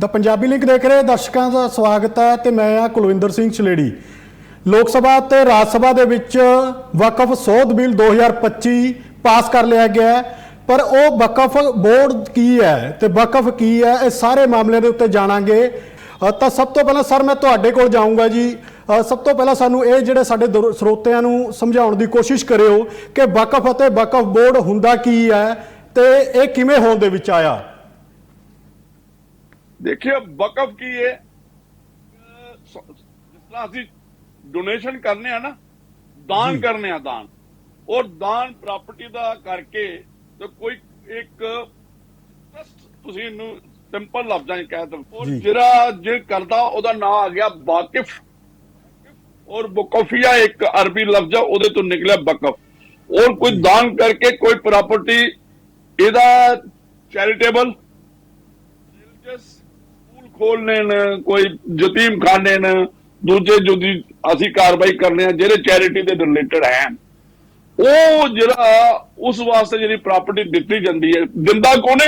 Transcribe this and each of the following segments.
ਦਾ Punjabi link ਦੇਖ ਰਹੇ ਦਰਸ਼ਕਾਂ ਦਾ ਸਵਾਗਤ ਹੈ ਤੇ ਮੈਂ ਆ ਕੁਲਵਿੰਦਰ ਸਿੰਘ ਛਲੇੜੀ। ਲੋਕ ਸਭਾ ਤੇ ਰਾਜ ਸਭਾ ਦੇ ਵਿੱਚ ਵਕਫ ਸੋਧ ਬਿੱਲ 2025 ਪਾਸ ਕਰ ਲਿਆ ਗਿਆ ਪਰ ਉਹ ਵਕਫ ਬੋਰਡ ਕੀ ਹੈ ਤੇ ਵਕਫ ਕੀ ਹੈ, ਇਹ ਸਾਰੇ ਮਾਮਲਿਆਂ ਦੇ ਉੱਤੇ ਜਾਣਾਂਗੇ। ਤਾਂ ਸਭ ਤੋਂ ਪਹਿਲਾਂ ਸਰ, ਮੈਂ ਤੁਹਾਡੇ ਕੋਲ ਜਾਊਂਗਾ ਜੀ। ਸਭ ਤੋਂ ਪਹਿਲਾਂ ਸਾਨੂੰ ਇਹ ਜਿਹੜੇ ਸਾਡੇ ਦਰ- ਸਰੋਤਿਆਂ ਨੂੰ ਸਮਝਾਉਣ ਦੀ ਕੋਸ਼ਿਸ਼ ਕਰਿਓ ਕਿ ਵਕਫ ਅਤੇ ਵਕਫ ਬੋਰਡ ਹੁੰਦਾ ਕੀ ਹੈ ਤੇ ਇਹ ਕਿਵੇਂ ਹੋਣ ਦੇ ਵਿੱਚ ਆਇਆ। ਦੇਖਿए ਵਕਫ ਕੀ ਹੈ ਜਿਸ ਤਰ੍ਹਾਂ ਅਸੀਂ ਡੋਨੇਸ਼ਨ ਕਰਨੇ ਆ ਨਾ ਦਾਨ ਕਰਨੇ ਆ ਦਾਨ। ਔਰ ਦਾਨ ਪ੍ਰਾਪਰਟੀ ਦਾ ਕਰਕੇ ਤੇ ਕੋਈ ਇੱਕ ਤੁਸੀਂ ਇਹਨੂੰ ਸਿੰਪਲ ਲਫ਼ਜ਼ਾਂ 'ਚ ਕਹਿ ਦੋ ਔਰ। ਜਿਹੜਾ ਜੇ ਕਰਦਾ ਉਹਦਾ ਨਾਮ ਆ ਗਿਆ ਵਾਕਿਫ। ਔਰ ਬਕਫੀਆ ਇੱਕ ਅਰਬੀ ਲਫ਼ਜ਼ ਆ ਉਹਦੇ ਤੋਂ ਨਿਕਲਿਆ ਬਕਫ ਔਰ ਕੋਈ ਦਾਨ ਕਰਕੇ ਕੋਈ ਪ੍ਰਾਪਰਟੀ ਇਹਦਾ ਚੈਰੀਟੇਬਲ ਰਿਲੀਜੀਅਸ ਖੋਲਨੇ ਨੇ, ਕੋਈ ਯਤੀਮ ਖਾਨੇ ਨੇ, ਦੂਜੇ ਜੁਦੀ ਅਸੀਂ ਕਾਰਵਾਈ ਕਰਨੇ ਆ, ਜਿਹੜੇ ਚੈਰਿਟੀ ਦੇ ਰਿਲੇਟਡ ਹੈ ਉਹ ਜਿਹੜਾ ਉਸ ਵਾਸਤੇ ਜਿਹੜੀ ਪ੍ਰਾਪਰਟੀ ਦਿੱਤੀ ਜਾਂਦੀ ਹੈ, ਦਿੰਦਾ ਕੌਣ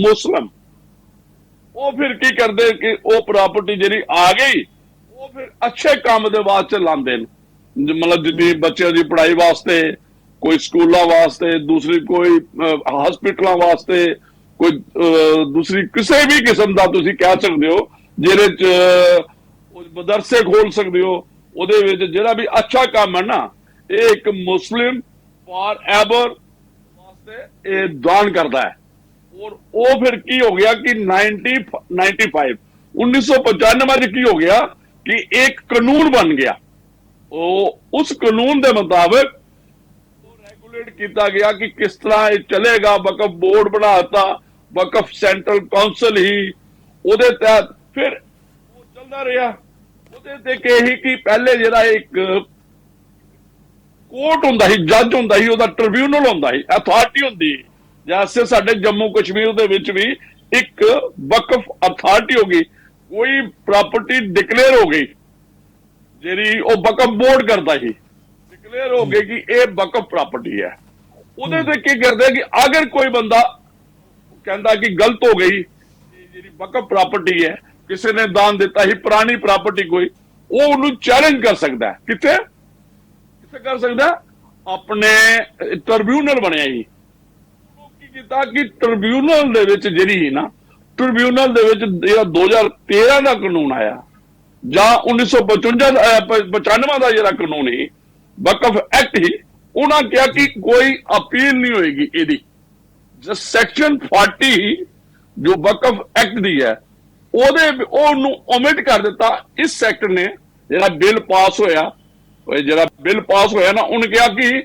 ਮੁਸਲਮ। ਉਹ ਫਿਰ ਕੀ ਕਰਦੇ ਕਿ ਉਹ ਪ੍ਰਾਪਰਟੀ ਜਿਹੜੀ ਆ ਗਈ, ਉਹ ਫਿਰ ਅੱਛੇ ਕੰਮ ਦੇ ਵਾਸਤੇ ਲਾਉਂਦੇ ਨੇ। ਮਤਲਬ ਜਿੱਦੀ ਬੱਚਿਆਂ ਦੀ ਪੜ੍ਹਾਈ ਵਾਸਤੇ, ਕੋਈ ਸਕੂਲਾਂ ਵਾਸਤੇ, ਦੂਸਰੀ ਕੋਈ ਹਸਪੀਟਲਾਂ ਵਾਸਤੇ ਕੋਈ ਦੂਸਰੀ ਕਿਸੇ ਵੀ ਕਿਸਮ ਦਾ ਤੁਸੀਂ ਕਹਿ ਸਕਦੇ ਹੋ, ਜਿਹਦੇ ਚ ਮਦਰਸੇ ਖੋਲ ਸਕਦੇ ਹੋ, ਉਹਦੇ ਵਿੱਚ ਜਿਹੜਾ ਵੀ ਅੱਛਾ ਕੰਮ ਹੈ ਨਾ, ਇਹ ਇੱਕ ਮੁਸਲਿਮ ਫਾਰ ਐਵਰ ਵਾਸਤੇ ਇਹ ਦਾਨ ਕਰਦਾ ਹੈ। ਔਰ ਉਹ ਫਿਰ ਕੀ ਹੋ ਗਿਆ ਕਿ 90 95 1995 ਚ ਕੀ ਹੋ ਗਿਆ ਕਿ ਇੱਕ ਕਾਨੂੰਨ ਬਣ ਗਿਆ। ਉਹ, ਉਸ ਕਾਨੂੰਨ ਦੇ ਮੁਤਾਬਕ ਰੈਗੂਲੇਟ ਕੀਤਾ ਗਿਆ ਕਿ ਕਿਸ ਤਰ੍ਹਾਂ ਇਹ ਚੱਲੇਗਾ, ਵਕਫ ਬੋਰਡ ਬਣਾਤਾ ਵਕਫ ਸੈਂਟਰਲ ਕਾਉਂਸਲ ਹੀ ਉਹਦੇ ਤਹਿਤ ਫਿਰ ਉਹ ਚੱਲਦਾ ਰਿਹਾ। ਉਹਦੇ ਤੇ ਕਹੀ ਕਿ ਪਹਿਲੇ ਜਿਹੜਾ ਇੱਕ ਕੋਰਟ ਹੁੰਦਾ ਸੀ, ਜੱਜ ਹੁੰਦਾ ਸੀ, ਉਹਦਾ ਟ੍ਰਿਬਿਊਨਲ ਹੁੰਦਾ ਸੀ, ਅਥਾਰਟੀ ਹੁੰਦੀ ਸੀ। ਸਾਡੇ ਜੰਮੂ ਕਸ਼ਮੀਰ ਦੇ ਵਿੱਚ ਵੀ ਇੱਕ ਵਕਫ ਅਥਾਰਟੀ ਹੋ ਗਈ, ਕੋਈ ਪ੍ਰਾਪਰਟੀ ਡਿਕਲੇਅਰ ਹੋ ਗਈ, ਜਿਹੜੀ ਉਹ ਵਕਫ ਬੋਰਡ ਕਰਦਾ ਸੀ। ਡਿਕਲੇਅਰ ਹੋ ਗਈ ਕਿ ਇਹ ਵਕਫ ਪ੍ਰਾਪਰਟੀ ਹੈ। ਉਹਦੇ ਤੇ ਕੀ ਕਰਦੇ ਕਿ ਅਗਰ ਕੋਈ ਬੰਦਾ ਕਹਿੰਦਾ ਕਿ ਗਲਤ ਹੋ ਗਈ। ਜਿਹੜੀ ਵਕਫ ਪ੍ਰਾਪਰਟੀ ਹੈ ਕਿਸੇ ਨੇ ਦਾਨ ਦਿੱਤਾ ਸੀ ਪੁਰਾਣੀ ਪ੍ਰਾਪਰਟੀ ਕੋਈ ਉਹ ਉਹਨੂੰ ਚੈਲੰਜ ਕਰ ਸਕਦਾ ਕਿੱਥੇ? ਕਿੱਥੇ ਕਰ ਸਕਦਾ? ਆਪਣੇ ਟ੍ਰਿਬਿਊਨਲ ਬਣਿਆ ਜੀ ਕੀ ਕੀਤਾ ਕਿ ਟ੍ਰਿਬਿਊਨਲ ਦੇ ਵਿੱਚ ਜਿਹੜੀ ਸੀ ਨਾ ਟ੍ਰਿਬਿਊਨਲ ਦੇ ਵਿੱਚ ਜਿਹੜਾ 2013 ਦਾ ਕਾਨੂੰਨ ਆਇਆ ਜਾਂ 1955 ਦਾ ਅਹ, ਪ- 95 ਦਾ ਜਿਹੜਾ ਕਾਨੂੰਨ ਸੀ ਵਕਫ ਐਕਟ ਹੀ ਉਹਨਾਂ ਕਿਹਾ ਕਿ ਕੋਈ ਅਪੀਲ ਨਹੀਂ ਹੋਏਗੀ ਇਹਦੀ। ਸੈਕਸ਼ਨ 40 ਜੋ ਵਕਫ ਐਕਟ ਦੀ ਹੈ, ਉਹਦੇ ਉਹਨੂੰ ਓਮਿਟ ਕਰ ਦਿੱਤਾ। ਇਸ ਸੈਕਟਰ ਨੇ ਜਿਹੜਾ ਬਿੱਲ ਪਾਸ ਹੋਇਆ, ਉਹ ਜਿਹੜਾ ਬਿੱਲ ਪਾਸ ਹੋਇਆ ਨਾ, ਉਹਨੇ ਕਿਹਾ ਕਿ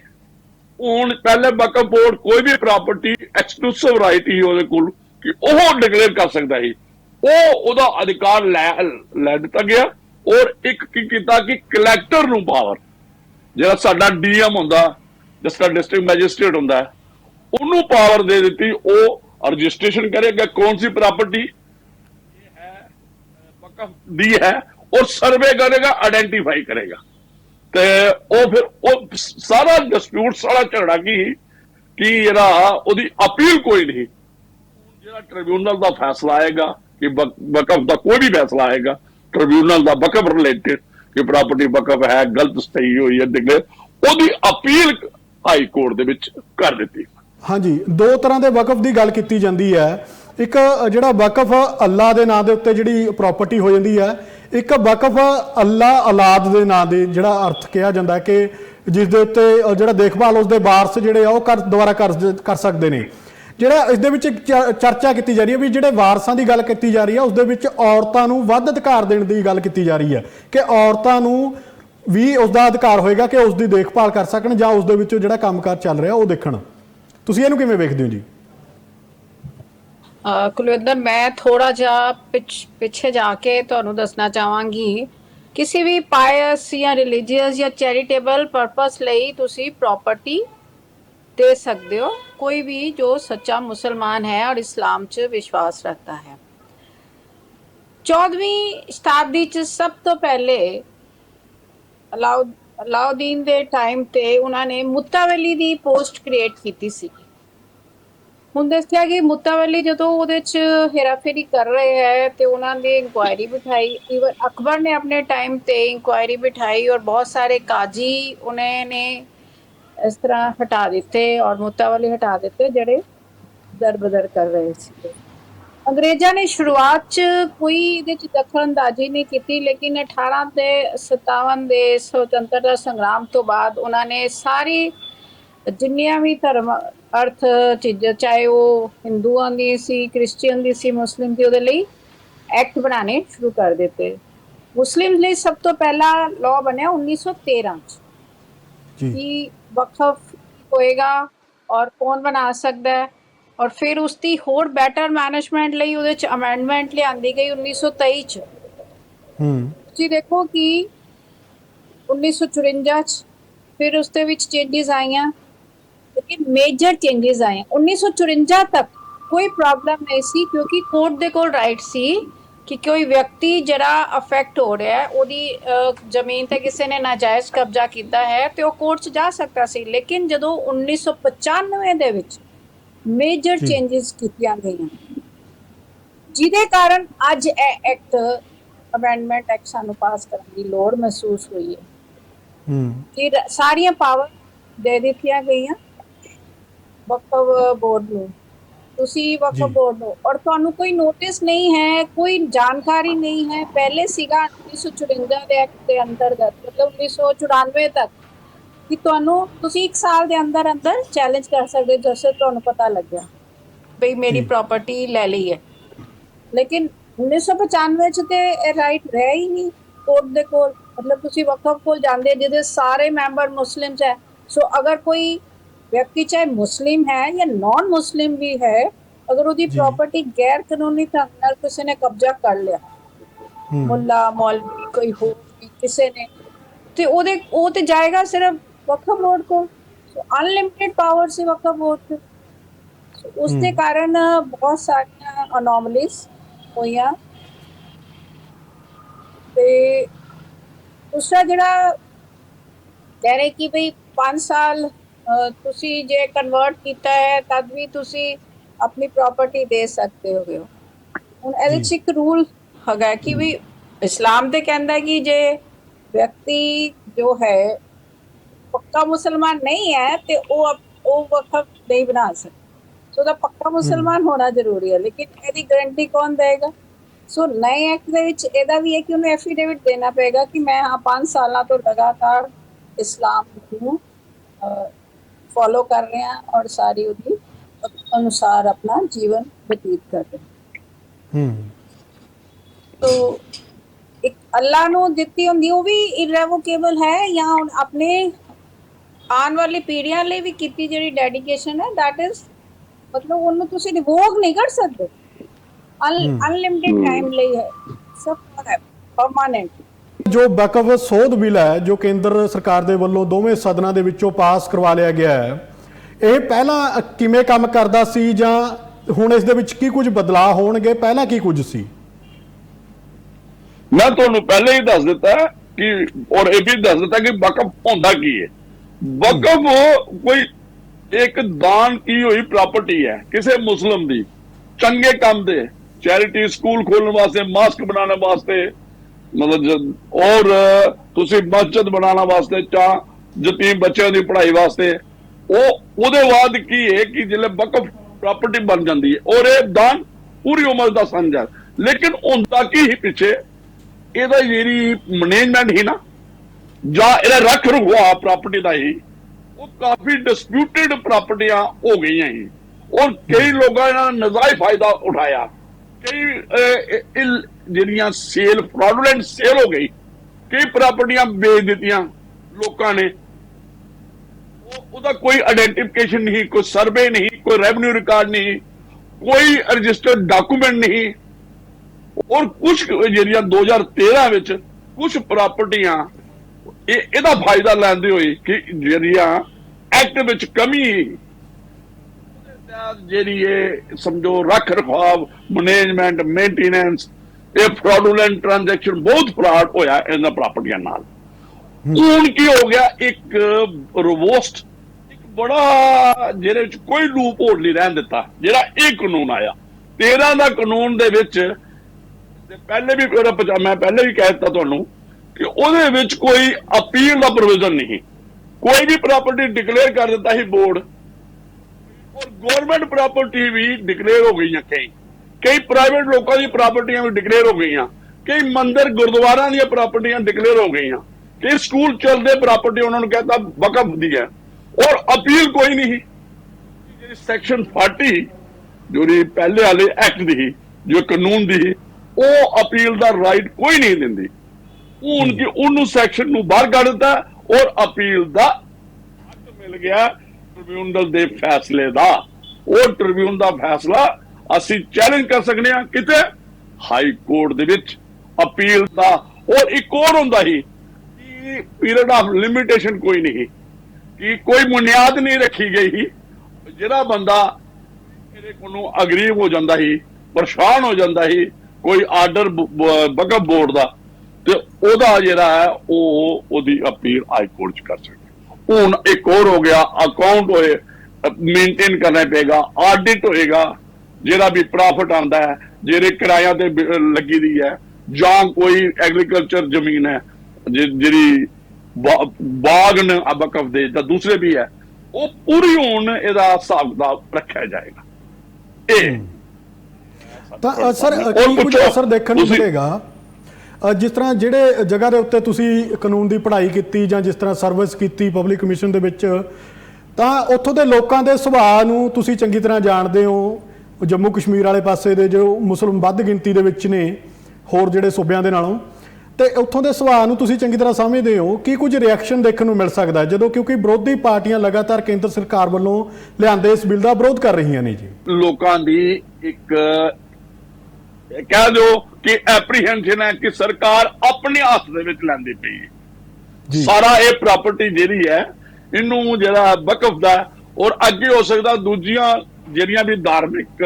ਹੁਣ ਪਹਿਲੇ ਵਕਫ ਬੋਰਡ ਕੋਈ ਵੀ ਪ੍ਰਾਪਰਟੀ ਐਕਸਕਲੂਸਿਵ ਰਾਈਟ ਹੀ ਉਹਦੇ ਕੋਲ ਕਿ ਉਹ ਡਿਕਲੇਅਰ ਕਰ ਸਕਦਾ ਸੀ। ਉਹ ਉਹਦਾ ਅਧਿਕਾਰ ਲੈ ਲੈ ਦਿੱਤਾ ਗਿਆ ਔਰ ਇੱਕ ਕੀ ਕੀਤਾ ਕਿ ਕਲੈਕਟਰ ਨੂੰ ਪਾਵਰ ਜਿਹੜਾ ਸਾਡਾ ਡੀਐਮ ਹੁੰਦਾ, ਜਿਸ ਦਾ ਡਿਸਟ੍ਰਿਕਟ ਮੈਜਿਸਟ੍ਰੇਟ ਹੁੰਦਾ ਉਹਨੂੰ ਪਾਵਰ ਦੇ ਦਿੱਤੀ, ਉਹ ਰਜਿਸਟ੍ਰੇਸ਼ਨ ਕਰੇਗਾ, ਕੌਣ ਸੀ ਪ੍ਰਾਪਰਟੀ ਵਕਫ ਦੀ ਹੈ, ਉਹ ਸਰਵੇ ਕਰੇਗਾ ਆਇਡੈਂਟੀਫਾਈ ਕਰੇਗਾ। ਤੇ ਉਹ ਫਿਰ, ਉਹ ਸਾਰਾ ਡਿਸਪਿਊਟ ਸਾਰਾ ਝਗੜਾ ਕੀ ਕਿ ਜਿਹੜਾ ਉਹਦੀ ਅਪੀਲ ਕੋਈ ਨਹੀਂ। ਜਿਹੜਾ ਟ੍ਰਿਬਿਊਨਲ ਦਾ ਫੈਸਲਾ ਆਏਗਾ, ਕਿ ਵਕਫ ਦਾ ਕੋਈ ਵੀ ਫੈਸਲਾ ਆਏਗਾ ਟ੍ਰਿਬਿਊਨਲ ਦਾ ਵਕਫ ਰਿਲੇਟਡ ਕਿ ਪ੍ਰਾਪਰਟੀ ਵਕਫ ਹੈ, ਗਲਤ ਸਹੀ ਹੋਈ ਹੈ ਡਿਕਲੇਅਰ ਉਹਦੀ ਅਪੀਲ ਹਾਈ ਕੋਰਟ ਦੇ ਵਿੱਚ ਕਰ ਦਿੱਤੀ। ਹਾਂਜੀ, ਦੋ ਤਰ੍ਹਾਂ ਦੇ ਵਕਫ ਦੀ ਗੱਲ ਕੀਤੀ ਜਾਂਦੀ ਹੈ। ਇੱਕ ਜਿਹੜਾ ਵਕਫ ਅੱਲਾ ਦੇ ਨਾਂ ਦੇ ਉੱਤੇ ਜਿਹੜੀ ਪ੍ਰਾਪਰਟੀ ਹੋ ਜਾਂਦੀ ਹੈ, ਇੱਕ ਵਕਫ ਅੱਲਾ ਔਲਾਦ ਦੇ ਨਾਂ ਦੇ ਜਿਹੜਾ ਅਰਥ ਕਿਹਾ ਜਾਂਦਾ ਕਿ ਜਿਸ ਦੇ ਉੱਤੇ ਜਿਹੜਾ ਦੇਖਭਾਲ ਉਸਦੇ ਵਾਰਸ ਜਿਹੜੇ ਆ ਉਹ ਕਰ ਦੁਆਰਾ ਕਰ ਕਰ ਸਕਦੇ ਨੇ। ਜਿਹੜਾ ਇਸ ਦੇ ਵਿੱਚ ਚਰਚਾ ਕੀਤੀ ਜਾ ਰਹੀ ਹੈ ਵੀ ਜਿਹੜੇ ਵਾਰਸਾਂ ਦੀ ਗੱਲ ਕੀਤੀ ਜਾ ਰਹੀ ਹੈ, ਉਸ ਦੇ ਵਿੱਚ ਔਰਤਾਂ ਨੂੰ ਵੱਧ ਅਧਿਕਾਰ ਦੇਣ ਦੀ ਗੱਲ ਕੀਤੀ ਜਾ ਰਹੀ ਹੈ ਕਿ ਔਰਤਾਂ ਨੂੰ ਵੀ ਉਸ ਦਾ ਅਧਿਕਾਰ ਹੋਏਗਾ ਕਿ ਉਸ ਦੀ ਦੇਖਭਾਲ ਕਰ ਸਕਣ ਜਾਂ ਉਸ ਦੇ ਵਿੱਚੋਂ ਜਿਹੜਾ ਕੰਮਕਾਰ ਚੱਲ ਰਿਹਾ ਉਹ ਦੇਖਣ। ਤੁਸੀਂ ਇਹਨੂੰ ਕਿਵੇਂ ਵੇਖਦੇ ਹੋ ਜੀ? ਕੁਲਵਿੰਦਰ, ਮੈਂ ਥੋੜਾ ਜਿਹਾ ਪਿੱਛੇ ਜਾ ਕੇ ਤੁਹਾਨੂੰ ਦੱਸਣਾ ਚਾਹਾਂਗੀ। ਕਿਸੇ ਵੀ ਪਾਇਸ ਜਾਂ ਰਿਲੀਜੀਅਸ ਜਾਂ ਚੈਰੀਟੇਬਲ ਪਰਪਸ ਲਈ ਤੁਸੀਂ ਪ੍ਰਾਪਰਟੀ ਦੇ ਸਕਦੇ ਹੋ, ਕੋਈ ਵੀ ਜੋ ਸੱਚਾ ਮੁਸਲਮਾਨ ਹੈ ਔਰ ਇਸਲਾਮ 'ਚ ਵਿਸ਼ਵਾਸ ਰੱਖਦਾ ਹੈ। 14ਵੀਂ ਸ਼ਤਾਬਦੀ 'ਚ ਸਭ ਤੋਂ ਪਹਿਲੇ ਅਲਾਉ ਅਲਾਉਦੀਨ ਦੇ ਟਾਈਮ ਤੇ ਉਹਨਾਂ ਨੇ ਮੁੱਤਾਵਲੀ ਦੀ ਪੋਸਟ ਕ੍ਰੀਏਟ ਕੀਤੀ ਸੀ। ਹੁਣ ਦੱਸਿਆ ਕਿ ਮੁੱਤਾਵਲੀ ਜਦੋਂ ਉਹਦੇ ਚ ਹੇਰਾਫੇਰੀ ਕਰ ਰਹੇ ਹੈ ਤੇ ਉਹਨਾਂ ਨੇ ਇਨਕੁਆਇਰੀ ਬਿਠਾਈ ਈਵਨ ਅਕਬਰ ਨੇ ਆਪਣੇ ਟਾਈਮ ਤੇ ਇਨਕੁਆਇਰੀ ਬਿਠਾਈ ਔਰ ਬਹੁਤ ਸਾਰੇ ਕਾਜੀ ਉਹਨੇ ਨੇ ਇਸ ਤਰ੍ਹਾਂ ਹਟਾ ਦਿੱਤੇ ਔਰ ਮੁੱਤਾਵਲੀ ਹਟਾ ਦਿੱਤੇ ਜਿਹੜੇ ਦਰਬਦਰ ਕਰ ਰਹੇ ਸੀ। ਅੰਗਰੇਜ਼ਾਂ ਨੇ ਸ਼ੁਰੂਆਤ ਚ ਕੋਈ ਇਹਦੇ ਚ ਦਖਲਅੰਦਾਜ਼ੀ ਨਹੀਂ ਕੀਤੀ ਲੇਕਿਨ 18 ਤੇ 57 ਦੇ ਸੁਤੰਤਰਤਾ ਸੰਗਰਾਮ ਤੋਂ ਬਾਅਦ ਉਹਨਾਂ ਨੇ ਸਾਰੀ ਜਿੰਨੀਆਂ ਵੀ ਧਰਮ ਅਰਥ ਚੀਜ਼ਾਂ ਚਾਹੇ ਉਹ ਹਿੰਦੂਆਂ ਦੀ ਸੀ ਕ੍ਰਿਸਚੀਅਨ ਦੀ ਸੀ ਮੁਸਲਿਮ ਦੀ ਉਹਦੇ ਲਈ ਐਕਟ ਬਣਾਉਣੇ ਸ਼ੁਰੂ ਕਰ ਦਿੱਤੇ। ਮੁਸਲਿਮ ਲਈ ਸਭ ਤੋਂ ਪਹਿਲਾ ਲਾਅ ਬਣਿਆ 1913 ਚ ਜੀ। ਕਿ ਵਕਫ ਹੋਏਗਾ ਔਰ ਕੌਣ ਬਣਾ ਸਕਦਾ ਹੈ? ਔਰ ਫਿਰ ਉਸ ਦੀ ਹੋਰ ਬੈਟਰ ਮੈਨੇਜਮੈਂਟ ਲਈ ਉਹਦੇ ਚ ਅਮੈਂਡਮੈਂਟ ਲਿਆਂਦੀ ਗਈ 1923 ਚ। ਹੂੰ। ਤੁਸੀਂ ਦੇਖੋ ਕਿ 1954 ਚ ਫਿਰ ਉਸ ਦੇ ਵਿੱਚ ਚੇਂਜਸ ਆਈਆਂ ਲੇਕਿਨ ਮੇਜਰ ਚੇਂਜਸ ਆਏ 1954 ਤੱਕ ਕੋਈ ਪ੍ਰੋਬਲਮ ਨਹੀਂ ਸੀ ਕਿਉਂਕਿ ਕੋਰਟ ਦੇ ਕੋਲ ਰਾਈਟ ਸੀ ਕਿ ਕੋਈ ਵਿਅਕਤੀ ਜਿਹੜਾ ਅਫੈਕਟ ਹੋ ਰਿਹਾ ਹੈ ਉਹਦੀ ਜ਼ਮੀਨ ਤੇ ਕਿਸੇ ਨੇ ਨਾਜਾਇਜ਼ ਕਬਜ਼ਾ ਕੀਤਾ ਹੈ ਤੇ ਉਹ ਕੋਰਟ 'ਚ ਜਾ ਸਕਦਾ ਸੀ। ਲੇਕਿਨ ਜਦੋਂ 1995 ਦੇ ਵਿੱਚ ਮੇਜਰ। ਚੇਂਜਸ ਕੀਤੀਆਂ ਗਈਆਂ। ਜਿਹਦੇ ਕਾਰਨ ਅੱਜ ਇਹ ਐਕਟ ਅਮੈਂਡਮੈਂਟ ਐਕਟ ਸਾਨੂੰ ਪਾਸ ਕਰਨ ਦੀ ਲੋੜ ਮਹਿਸੂਸ ਹੋਈ ਹੈ। ਹੂੰ। ਕਿ ਸਾਰੀਆਂ ਪਾਵਰ ਦੇ ਦਿੱਤੀਆਂ ਗਈਆਂ ਵਕਫ ਬੋਰਡ ਨੂੰ। ਤੁਸੀਂ। ਵਕਫ ਬੋਰਡ ਨੂੰ ਔਰ ਤੁਹਾਨੂੰ ਕੋਈ ਨੋਟਿਸ ਨਹੀਂ ਹੈ ਕੋਈ ਜਾਣਕਾਰੀ ਨਹੀਂ ਹੈ। ਪਹਿਲੇ ਸੀਗਾ 1954 ਦੇ ਐਕਟ ਦੇ ਅੰਤਰਗਤ ਮਤਲਬ 1994 ਤੱਕ ਕਿ ਤੁਹਾਨੂੰ ਤੁਸੀਂ 1 ਸਾਲ ਦੇ ਅੰਦਰ ਅੰਦਰ ਚੈਲੰਜ ਕਰ ਸਕਦੇ ਹੋ ਜਦੋਂ ਤੁਹਾਨੂੰ ਪਤਾ ਲੱਗਿਆ। ਬਈ ਮੇਰੀ। ਪ੍ਰਾਪਰਟੀ ਲੈ ਲਈ ਹੈ। ਲੇਕਿਨ 1995 ਚ ਤੇ ਇਹ ਰਾਈਟ ਰਹਿ ਹੀ ਨਹੀਂ ਕੋਰਟ ਦੇ ਕੋਲ। ਮਤਲਬ ਤੁਸੀਂ ਵਕਫ ਕੋਲ ਜਾਂਦੇ ਜਿਹਦੇ ਸਾਰੇ ਮੈਂਬਰ ਮੁਸਲਿਮਸ ਹੈ। ਸੋ ਅਗਰ ਕੋਈ ਵਿਅਕਤੀ ਚਾਹੇ ਮੁਸਲਿਮ ਹੈ ਜਾਂ ਨਾਨ ਮੁਸਲਿਮ ਵੀ ਹੈ ਅਗਰ ਉਹਦੀ। ਪ੍ਰਾਪਰਟੀ ਗੈਰ ਕਾਨੂੰਨੀ ਢੰਗ ਨਾਲ ਕਿਸੇ ਨੇ ਕਬਜ਼ਾ ਕਰ ਲਿਆ ਮੁੱਲਾ ਮੌਲਵੀ ਕੋਈ ਹੋਰ ਵੀ ਕਿਸੇ ਨੇ ਤੇ ਉਹਦੇ ਉਹ ਤੇ ਜਾਏਗਾ ਸਿਰਫ ਵਕਫ ਬੋਰਡ ਕੋਲ ਸੋ ਅਨਲਿਮਿਟਿਡ ਪਾਵਰ ਸੀ ਵਕਫ ਬੋਰਡ ਸੋ ਉਸ ਦੇ। ਕਾਰਨ ਬਹੁਤ ਸਾਰੀਆਂ ਅਨੋਮਲੀਜ਼ ਹੋਈਆਂ ਤੇ ਦੂਸਰਾ ਜਿਹੜਾ ਕਹਿ ਰਹੇ ਕਿ ਭਈ 5 ਸਾਲ ਤੁਸੀਂ ਜੇ ਕਨਵਰਟ ਕੀਤਾ ਹੈ ਤਦ ਵੀ ਤੁਸੀਂ ਆਪਣੀ ਪ੍ਰਾਪਰਟੀ ਦੇ ਸਕਦੇ ਹੋਗੇ ਹੋ ਹੁਣ ਇਹਦੇ ਚ ਜੀ। ਇੱਕ ਰੂਲ ਹੈਗਾ ਕਿ ਵੀ ਇਸਲਾਮ ਤੇ ਕਹਿੰਦਾ ਹੈ ਕਿ ਜੇ ਵਿਅਕਤੀ ਜੋ ਹੈ ਪੱਕਾ ਮੁਸਲਮਾਨ ਨਹੀਂ ਹੈ ਤੇ ਉਹ ਉਹ ਵਕਫ ਨਹੀਂ ਬਣਾ ਸਕਦਾ। ਸੋ ਦਾ ਪੱਕਾ ਮੁਸਲਮਾਨ ਹੋਣਾ ਜ਼ਰੂਰੀ ਹੈ ਲੇਕਿਨ ਇਹਦੀ ਗਾਰੰਟੀ ਕੌਣ ਦੇਗਾ? ਸੋ ਨਏ ਐਕਟ ਦੇ ਵਿੱਚ ਇਹਦਾ ਵੀ ਹੈ ਕਿ ਉਹਨੂੰ ਐਫੀਡੇਵਿਟ ਦੇਣਾ ਪਏਗਾ ਕਿ ਮੈਂ ਹਾਂ 5 ਸਾਲਾਂ ਤੋਂ ਲਗਾਤਾਰ ਇਸਲਾਮ ਨੂੰ ਫੋਲੋ ਕਰ ਰਿਹਾ ਔਰ ਸਾਰੀ ਉਹਦੀ ਅਨੁਸਾਰ ਆਪਣਾ ਜੀਵਨ ਬਤੀਤ ਕਰ ਰਿਹਾ। ਹੂੰ। ਤੋ ਇੱਕ ਅੱਲਾ ਨੂੰ ਦਿੱਤੀ ਹੁੰਦੀ ਉਹ ਵੀ ਇਰਰੇਵੋਕੇਬਲ ਹੈ ਜਾਂ ਆਪਣੇ ਆਉਣ ਵਾਲੀ ਪੀੜ੍ਹੀਆਂ ਲਈ ਵੀ ਕੀਤੀ ਜਿਹੜੀ ਡੈਡੀਕੇਸ਼ਨ ਹੈ that is ਮਤਲਬ ਉਹਨੂੰ ਤੁਸੀਂ ਰਿਵੋਕ ਨਹੀਂ ਕਰ ਸਕਦੇ। ਅਨਲਿਮਿਟਿਡ ਟਾਈਮ ਲਈ ਹੈ। ਸਭ ਹੈ ਪਰਮਾਨੈਂਟ ਜੋ ਵਕਫ ਸੋਧ ਬਿੱਲ ਹੈ ਜੋ ਕੇਂਦਰ ਸਰਕਾਰ ਦੇ ਵੱਲੋਂ ਦੋਵੇਂ ਸਦਨਾਂ ਦੇ ਵਿੱਚੋਂ ਪਾਸ ਕਰਵਾ ਲਿਆ ਗਿਆ ਹੈ ਇਹ ਪਹਿਲਾਂ ਕਿਵੇਂ ਕੰਮ ਕਰਦਾ ਸੀ ਜਾਂ ਹੁਣ ਇਸ ਦੇ ਵਿੱਚ ਕੀ ਕੁਝ ਬਦਲਾਅ ਹੋਣਗੇ? ਪਹਿਲਾਂ ਕੀ ਕੁਝ ਸੀ? ਮੈਂ ਤੁਹਾਨੂੰ ਪਹਿਲੇ ਹੀ ਦੱਸ ਦਿੱਤਾ ਕਿ ਔਰ ਇਹ ਵੀ ਦੱਸ ਦਿੱਤਾ ਕਿ ਵਕਫ ਹੁੰਦਾ ਕੀ ਹੈ। ਵਕਫ ਕੋਈ, ਇੱਕ ਦਾਨ ਕੀ ਹੋਈ, ਪ੍ਰਾਪਰਟੀ ਹੈ, ਕਿਸੇ ਮੁਸਲਮ ਦੀ। ਚੰਗੇ ਕੰਮ ਦੇ, ਚੈਰਿਟੀ ਸਕੂਲ ਖੋਲਣ ਵਾਸਤੇ, ਮਾਸਕ ਬਣਾਉਣ ਵਾਸਤੇ। ਮਤਲਬ ਔਰ ਤੁਸੀਂ ਮਸਜਿਦ ਬਣਾਉਣ ਵਾਸਤੇ ਚਾਹ ਯਤੀਮ ਬੱਚਿਆਂ ਦੀ ਪੜ੍ਹਾਈ ਵਾਸਤੇ, ਉਹ, ਉਹਦੇ ਬਾਅਦ ਕੀ ਹੈ ਕਿ ਜਿਹੜੇ ਵਕਫ, ਪ੍ਰਾਪਰਟੀ ਬਣ ਜਾਂਦੀ ਹੈ। ਔਰ ਇਹ ਦਾਨ ਪੂਰੀ ਉਮਰ ਦਾ ਸੰਜ ਹੈ। ਲੇਕਿਨ ਹੁੰਦਾ ਕੀ ਹੀ ਪਿੱਛੇ, ਇਹਦਾ ਜਿਹੜੀ ਮੈਨੇਜਮੈਂਟ ਹੀ ਨਾ ਜਾਂ ਇਹਦਾ ਰੱਖ ਰਖਵਾ ਪ੍ਰਾਪਰਟੀ ਦਾ ਹੀ ਉਹ ਕਾਫੀ ਡਿਸਪਿਊਟਡ ਪ੍ਰਾਪਰਟੀਆਂ ਹੋ ਗਈਆਂ ਹੀ ਔਰ ਕਈ ਲੋਕਾਂ ਇਹਨਾਂ ਨੇ ਨਜਾਇਜ਼ ਫਾਇਦਾ ਉਠਾਇਆ। ਕਈ ਜਿਹੜੀਆਂ ਸੇਲ ਫਰਾਡੂਲੈਂਟ ਸੇਲ ਹੋ ਗਈ ਕਈ ਪ੍ਰਾਪਰਟੀਆਂ ਵੇਚ ਦਿੱਤੀਆਂ ਲੋਕਾਂ ਨੇ। ਉਹ- ਉਹਦਾ ਕੋਈ ਆਇਡੈਂਟੀਫਿਕੇਸ਼ਨ ਨਹੀਂ ਕੋਈ ਸਰਵੇ ਨਹੀਂ ਕੋਈ ਰੈਵਨਿਊ ਰਿਕਾਰਡ ਨਹੀਂ ਕੋਈ ਰਜਿਸਟਰਡ ਡਾਕੂਮੈਂਟ ਨਹੀਂ। ਔਰ ਕੁਝ ਜਿਹੜੀਆਂ 2013 ਵਿੱਚ ਕੁਝ ਪ੍ਰਾਪਰਟੀਆਂ ਇਹ ਇਹਦਾ ਫਾਇਦਾ ਲੈਂਦੇ ਹੋਏ ਕਿ ਜਿਹੜੀਆਂ ਐਕਟ ਵਿੱਚ ਕਮੀ ਜਿਹੜੀ ਇਹ ਸਮਝੋ ਰੱਖ ਰਖਾਵ ਮੈਨੇਜਮੈਂਟ ਮੇਨਟੇਨੈਂਸ ਇਹ ਫਰਾਡੂਲੈਂਟ ਟ੍ਰਾਂਜੈਕਸ਼ਨ ਬਹੁਤ ਫਰਾਡ ਹੋਇਆ ਇਹਨਾਂ ਪ੍ਰਾਪਰਟੀਆਂ ਨਾਲ। ਹੁਣ ਕੀ ਹੋ ਗਿਆ? ਇੱਕ ਰਿਵੋਸਟ ਇੱਕ ਬੜਾ ਜਿਹਦੇ ਵਿੱਚ ਕੋਈ ਲੂਪ ਹੋਲ ਨਹੀਂ ਰਹਿਣ ਦਿੱਤਾ ਜਿਹੜਾ ਇਹ ਕਾਨੂੰਨ ਆਇਆ। 13 ਦਾ ਕਾਨੂੰਨ ਦੇ ਵਿੱਚ ਪਹਿਲੇ ਵੀ ਮੈਂ ਪਹਿਲੇ ਵੀ ਕਹਿ ਦਿੱਤਾ ਤੁਹਾਨੂੰ ਕਿ ਉਹਦੇ ਵਿੱਚ ਕੋਈ ਅਪੀਲ ਦਾ ਪ੍ਰੋਵੀਜ਼ਨ ਨਹੀਂ। ਕੋਈ ਵੀ ਪ੍ਰਾਪਰਟੀ ਡਿਕਲੇਅਰ ਕਰ ਦਿੱਤਾ ਸੀ ਬੋਰਡ ਔਰ ਗਵਰਨਮੈਂਟ ਪ੍ਰਾਪਰਟੀ ਵੀ ਡਿਕਲੇਅਰ ਹੋ ਗਈਆਂ ਕਈ। ਕਈ ਪ੍ਰਾਈਵੇਟ ਲੋਕਾਂ ਦੀ ਪ੍ਰਾਪਰਟੀਆਂ ਵੀ ਡਿਕਲੇਅਰ ਹੋ ਗਈਆਂ। ਕਈ ਮੰਦਿਰ ਗੁਰਦੁਆਰਿਆਂ ਦੀਆਂ ਪ੍ਰਾਪਰਟੀਆਂ ਡਿਕਲੇਅਰ ਹੋ ਗਈਆਂ। ਕਈ ਸਕੂਲ ਚੱਲਦੇ ਪ੍ਰਾਪਰਟੀ ਉਹਨਾਂ ਨੂੰ ਕਹਿੰਦਾ ਵਕਫ ਦੀ ਹੈ। ਔਰ ਅਪੀਲ ਕੋਈ ਨਹੀਂ ਸੀ। ਜਿਹੜੀ ਸੈਕਸ਼ਨ 40 ਜਿਹੜੀ ਪਹਿਲੇ ਵਾਲੇ ਐਕਟ ਦੀ ਸੀ, ਜੋ ਕਾਨੂੰਨ ਦੀ ਸੀ, ਉਹ ਅਪੀਲ ਦਾ ਰਾਈਟ ਕੋਈ ਨਹੀਂ ਦਿੰਦੀ। ਉਹ ਉਨਕੀ ਉਹਨੂੰ ਸੈਕਸ਼ਨ ਨੂੰ ਬਾਹਰ ਕੱਢ ਦਿੱਤਾ ਔਰ ਅਪੀਲ ਦਾ ਹੱਕ ਮਿਲ ਗਿਆ ਟ੍ਰਿਬਿਊਨਲ ਦੇ ਫੈਸਲੇ ਦਾ। ਉਹ ਟ੍ਰਿਬਿਊਨ ਦਾ ਫੈਸਲਾ ਅਸੀਂ ਚੈਲੰਜ ਕਰ ਸਕਦੇ ਹਾਂ ਕਿਤੇ ਹਾਈ ਕੋਰਟ ਦੇ ਵਿੱਚ ਅਪੀਲ ਦਾ। ਔਰ ਇੱਕ ਹੋਰ ਹੁੰਦਾ ਸੀ ਕਿ ਪੀਰੀਅਡ ਆਫ ਲਿਮਿਟੇਸ਼ਨ ਕੋਈ ਨਹੀਂ ਕਿ ਕੋਈ ਬੁਨਿਆਦ ਨਹੀਂ ਰੱਖੀ ਗਈ ਸੀ। ਜਿਹੜਾ ਬੰਦਾ ਇਹਦੇ ਕੋਲੋਂ ਅਗਰੀ ਹੋ ਜਾਂਦਾ ਸੀ, ਪਰੇਸ਼ਾਨ ਹੋ ਜਾਂਦਾ ਸੀ, ਕੋਈ ਆਰਡਰ ਬਗਬ ਬੋਰਡ ਦਾ ਤੇ ਉਹਦਾ ਜਿਹੜਾ ਹੈ ਉਹ ਉਹਦੀ ਅਪੀਲ ਹਾਈ ਕੋਰਟ ਚ ਕਰ ਸਕਦੇ ਹੁਣ ਇੱਕ ਹੋਰ ਹੋ ਗਿਆ ਅਕਾਊਂਟ ਹੋਏ ਮੇਨਟੇਨ ਕਰਨਾ ਪਏਗਾ ਆਡਿਟ ਹੋਏਗਾ ਜਿਹੜਾ ਵੀ ਪ੍ਰੋਫਿਟ ਆਉਂਦਾ ਹੈ ਜਿਹੜੇ ਕਿਰਾਇਆਂ ਤੇ ਲੱਗੀ ਦੀ ਹੈ ਜਾਂ ਕੋਈ ਐਗਰੀਕਲਚਰ ਜ਼ਮੀਨ ਹੈ ਜਿਹੜੀ ਬਾ- ਬਾਗ ਨੇ ਅਬਕਫ ਦੇ ਜਾਂ ਦੂਸਰੇ ਵੀ ਹੈ ਉਹ ਪੂਰੀ ਹੁਣ ਇਹਦਾ ਹਿਸਾਬ ਕਿਤਾਬ ਰੱਖਿਆ ਜਾਏਗਾ। ਇਹ। ਤਾਂ ਸਰ ਕੀ ਕੁਝ। ਅਸਰ ਦੇਖਣ ਨੂੰ ਮਿਲੇਗਾ? ਜਿਸ ਤਰ੍ਹਾਂ ਜਿਹੜੇ ਜਗ੍ਹਾ ਦੇ ਉੱਤੇ ਤੁਸੀਂ ਕਾਨੂੰਨ ਦੀ ਪੜ੍ਹਾਈ ਕੀਤੀ ਜਾਂ ਜਿਸ ਤਰ੍ਹਾਂ ਸਰਵਿਸ ਕੀਤੀ ਪਬਲਿਕ ਕਮਿਸ਼ਨ ਦੇ ਵਿੱਚ, ਤਾਂ ਉੱਥੋਂ ਦੇ ਲੋਕਾਂ ਦੇ ਸੁਭਾਅ ਨੂੰ ਤੁਸੀਂ ਚੰਗੀ ਤਰ੍ਹਾਂ ਜਾਣਦੇ ਹੋ। ਜੰਮੂ ਕਸ਼ਮੀਰ ਵਾਲੇ ਪਾਸੇ ਦੇ ਜੋ ਮੁਸਲਮ ਵੱਧ ਗਿਣਤੀ ਦੇ ਵਿੱਚ ਨੇ, ਹੋਰ ਜਿਹੜੇ ਸੂਬਿਆਂ ਦੇ ਨਾਲੋਂ, ਤੇ ਉੱਥੋਂ ਦੇ ਸੁਭਾਅ ਨੂੰ ਤੁਸੀਂ ਚੰਗੀ ਤਰ੍ਹਾਂ ਸਮਝਦੇ ਹੋ। ਕੀ ਕੁਝ ਰਿਐਕਸ਼ਨ ਦੇਖਣ ਨੂੰ ਮਿਲ ਸਕਦਾ? ਜਦੋਂ ਕਿਉਂਕਿ ਵਿਰੋਧੀ ਪਾਰਟੀਆਂ ਲਗਾਤਾਰ ਕੇਂਦਰ ਸਰਕਾਰ ਵੱਲੋਂ ਲਿਆਂਦੇ ਇਸ ਬਿੱਲ ਦਾ ਵਿਰੋਧ ਕਰ ਰਹੀਆਂ ਨੇ ਜੀ। ਲੋਕਾਂ ਦੀ ਇੱਕ ਕਹਿ ਦਿਓ ਕਿ ਐਪਰੀਹੈਂਸ਼ਨ ਹੈ ਕਿ ਸਰਕਾਰ ਆਪਣੇ ਹੱਥ ਦੇ ਵਿੱਚ ਲੈਂਦੀ ਪਈ ਹੈ। ਜੀ। ਸਾਰਾ ਇਹ ਪ੍ਰਾਪਰਟੀ ਜਿਹੜੀ ਹੈ ਇਹਨੂੰ ਜਿਹੜਾ ਵਕਫ ਦਾ ਔਰ ਅੱਗੇ ਹੋ ਸਕਦਾ ਦੂਜੀਆਂ ਜਿਹੜੀਆਂ ਵੀ ਧਾਰਮਿਕ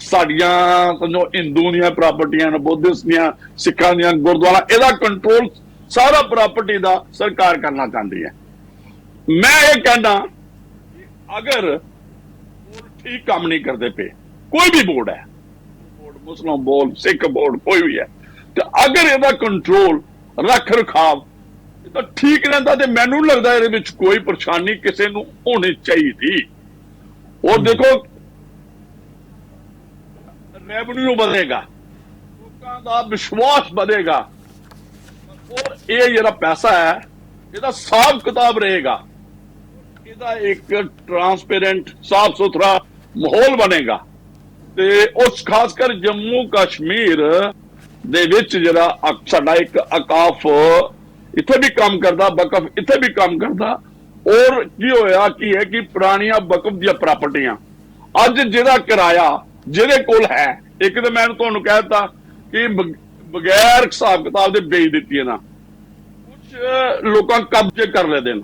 ਸਾਡੀਆਂ ਸਮਝੋ ਹਿੰਦੂ ਦੀਆਂ ਪ੍ਰਾਪਰਟੀਆਂ ਨੇ ਬੁੱਧਿਸਟ ਦੀਆਂ ਸਿੱਖਾਂ ਦੀਆਂ ਗੁਰਦੁਆਰਾ ਇਹਦਾ ਕੰਟਰੋਲ ਸਾਰਾ ਪ੍ਰਾਪਰਟੀ ਦਾ ਸਰਕਾਰ ਕਰਨਾ ਚਾਹੁੰਦੀ ਹੈ। ਮੈਂ ਇਹ ਕਹਿੰਦਾ ਅਗਰ ਠੀਕ ਕੰਮ ਨਹੀਂ ਕਰਦੇ ਪਏ ਕੋਈ ਵੀ ਬੋਰਡ ਹੈ ਮੁਸਲਮਾਨ ਬੋਰਡ ਸਿੱਖ ਬੋਰਡ ਕੋਈ ਵੀ ਹੈ ਤੇ ਅਗਰ ਇਹਦਾ ਕੰਟਰੋਲ ਰੱਖ ਰਖਾਵ ਇਹ ਤਾਂ ਠੀਕ ਰਹਿੰਦਾ ਤੇ ਮੈਨੂੰ ਨੀ ਲੱਗਦਾ ਇਹਦੇ ਵਿੱਚ ਕੋਈ ਪਰੇਸ਼ਾਨੀ ਕਿਸੇ ਨੂੰ ਹੋਣੀ ਚਾਹੀਦੀ ਉਹ ਦੇਖੋ ਰੈਵਨਿਊ ਵਧੇਗਾ ਲੋਕਾਂ ਦਾ ਵਿਸ਼ਵਾਸ ਵਧੇਗਾ ਔਰ ਇਹ ਜਿਹੜਾ ਪੈਸਾ ਹੈ ਇਹਦਾ ਸਾਫ਼ ਕਿਤਾਬ ਰਹੇਗਾ ਇਹਦਾ ਇੱਕ ਟਰਾਂਸਪੇਰੈਂਟ ਸਾਫ਼ ਸੁਥਰਾ ਮਾਹੌਲ ਬਣੇਗਾ ਤੇ ਉਸ ਖਾਸ ਕਰ ਜੰਮੂ ਕਸ਼ਮੀਰ ਦੇ ਵਿੱਚ ਜਿਹੜਾ ਸਾਡਾ ਇੱਕ ਅਕਾਫ ਇੱਥੇ ਵੀ ਕੰਮ ਕਰਦਾ ਬਕਫ ਇੱਥੇ ਵੀ ਕੰਮ ਕਰਦਾ। ਔਰ ਕੀ ਹੋਇਆ, ਕੀ ਹੈ ਕਿ ਪੁਰਾਣੀਆਂ ਬਕਫ ਦੀਆਂ ਪ੍ਰਾਪਰਟੀਆਂ, ਅੱਜ ਜਿਹੜਾ ਕਿਰਾਇਆ ਜਿਹਦੇ ਕੋਲ ਹੈ, ਇੱਕ ਤਾਂ ਮੈਂ ਤੁਹਾਨੂੰ ਕਹਿ ਦਿੱਤਾ ਕਿ ਬਗੈਰ ਹਿਸਾਬ ਕਿਤਾਬ ਦੇ ਵੇਚ ਦਿੱਤੀ ਨਾ ਕੁਝ ਲੋਕਾਂ ਕਬਜ਼ੇ ਕਰ ਲੈਦੇ ਨੇ।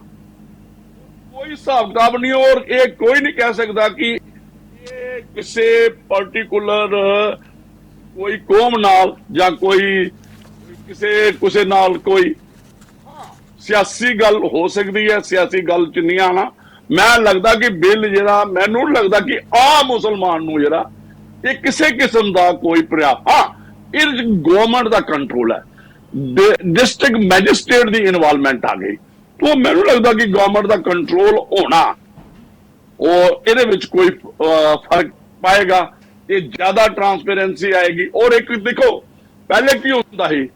ਕੋਈ ਹਿਸਾਬ ਕਿਤਾਬ ਨਹੀਂ, ਔਰ ਇਹ ਕੋਈ ਨਹੀਂ ਕਹਿ ਸਕਦਾ ਕਿ ਕਿਸੇ ਪਾਰਟਿਕੂਲਰ ਕੋਈ ਕੌਮ ਨਾਲ ਜਾਂ ਕੋਈ ਕਿਸੇ ਕਿਸੇ ਨਾਲ ਕੋਈ ਸਿਆਸੀ ਗੱਲ ਹੋ ਸਕਦੀ ਹੈ, ਸਿਆਸੀ ਗੱਲ ਚ ਨਹੀਂ ਆਣਾ। ਮੈਂ ਲੱਗਦਾ ਕਿ ਬਿੱਲ ਜਿਹੜਾ, ਮੈਨੂੰ ਲੱਗਦਾ ਕਿ ਆ ਮੁਸਲਮਾਨ ਨੂੰ ਜਿਹੜਾ ਇਹ ਕਿਸੇ ਕਿਸਮ ਦਾ ਕੋਈ ਪ੍ਰਿਆ ਹਾਂ, ਇਹ ਗਵਰਨਮੈਂਟ ਦਾ ਕੰਟਰੋਲ ਹੈ। ਡਿਸਟ੍ਰਿਕਟ ਮੈਜਿਸਟ੍ਰੇਟ ਦੀ ਇਨਵੋਲਵਮੈਂਟ ਆ ਗਈ। ਉਹ ਮੈਨੂੰ ਲੱਗਦਾ ਕਿ ਗਵਰਨਮੈਂਟ ਦਾ ਕੰਟਰੋਲ ਹੋਣਾ ਔਰ ਇਹਦੇ ਵਿੱਚ ਕੋਈ ਫ਼ਰਕ ਪਾਏਗਾ ਤੇ ਜ਼ਿਆਦਾ ਟਰਾਂਸਪੇਰੈਂਸੀ ਆਏਗੀ। ਔਰ ਇੱਕ ਦੇਖੋ ਪਹਿਲੇ ਕੀ ਹੁੰਦਾ ਸੀ?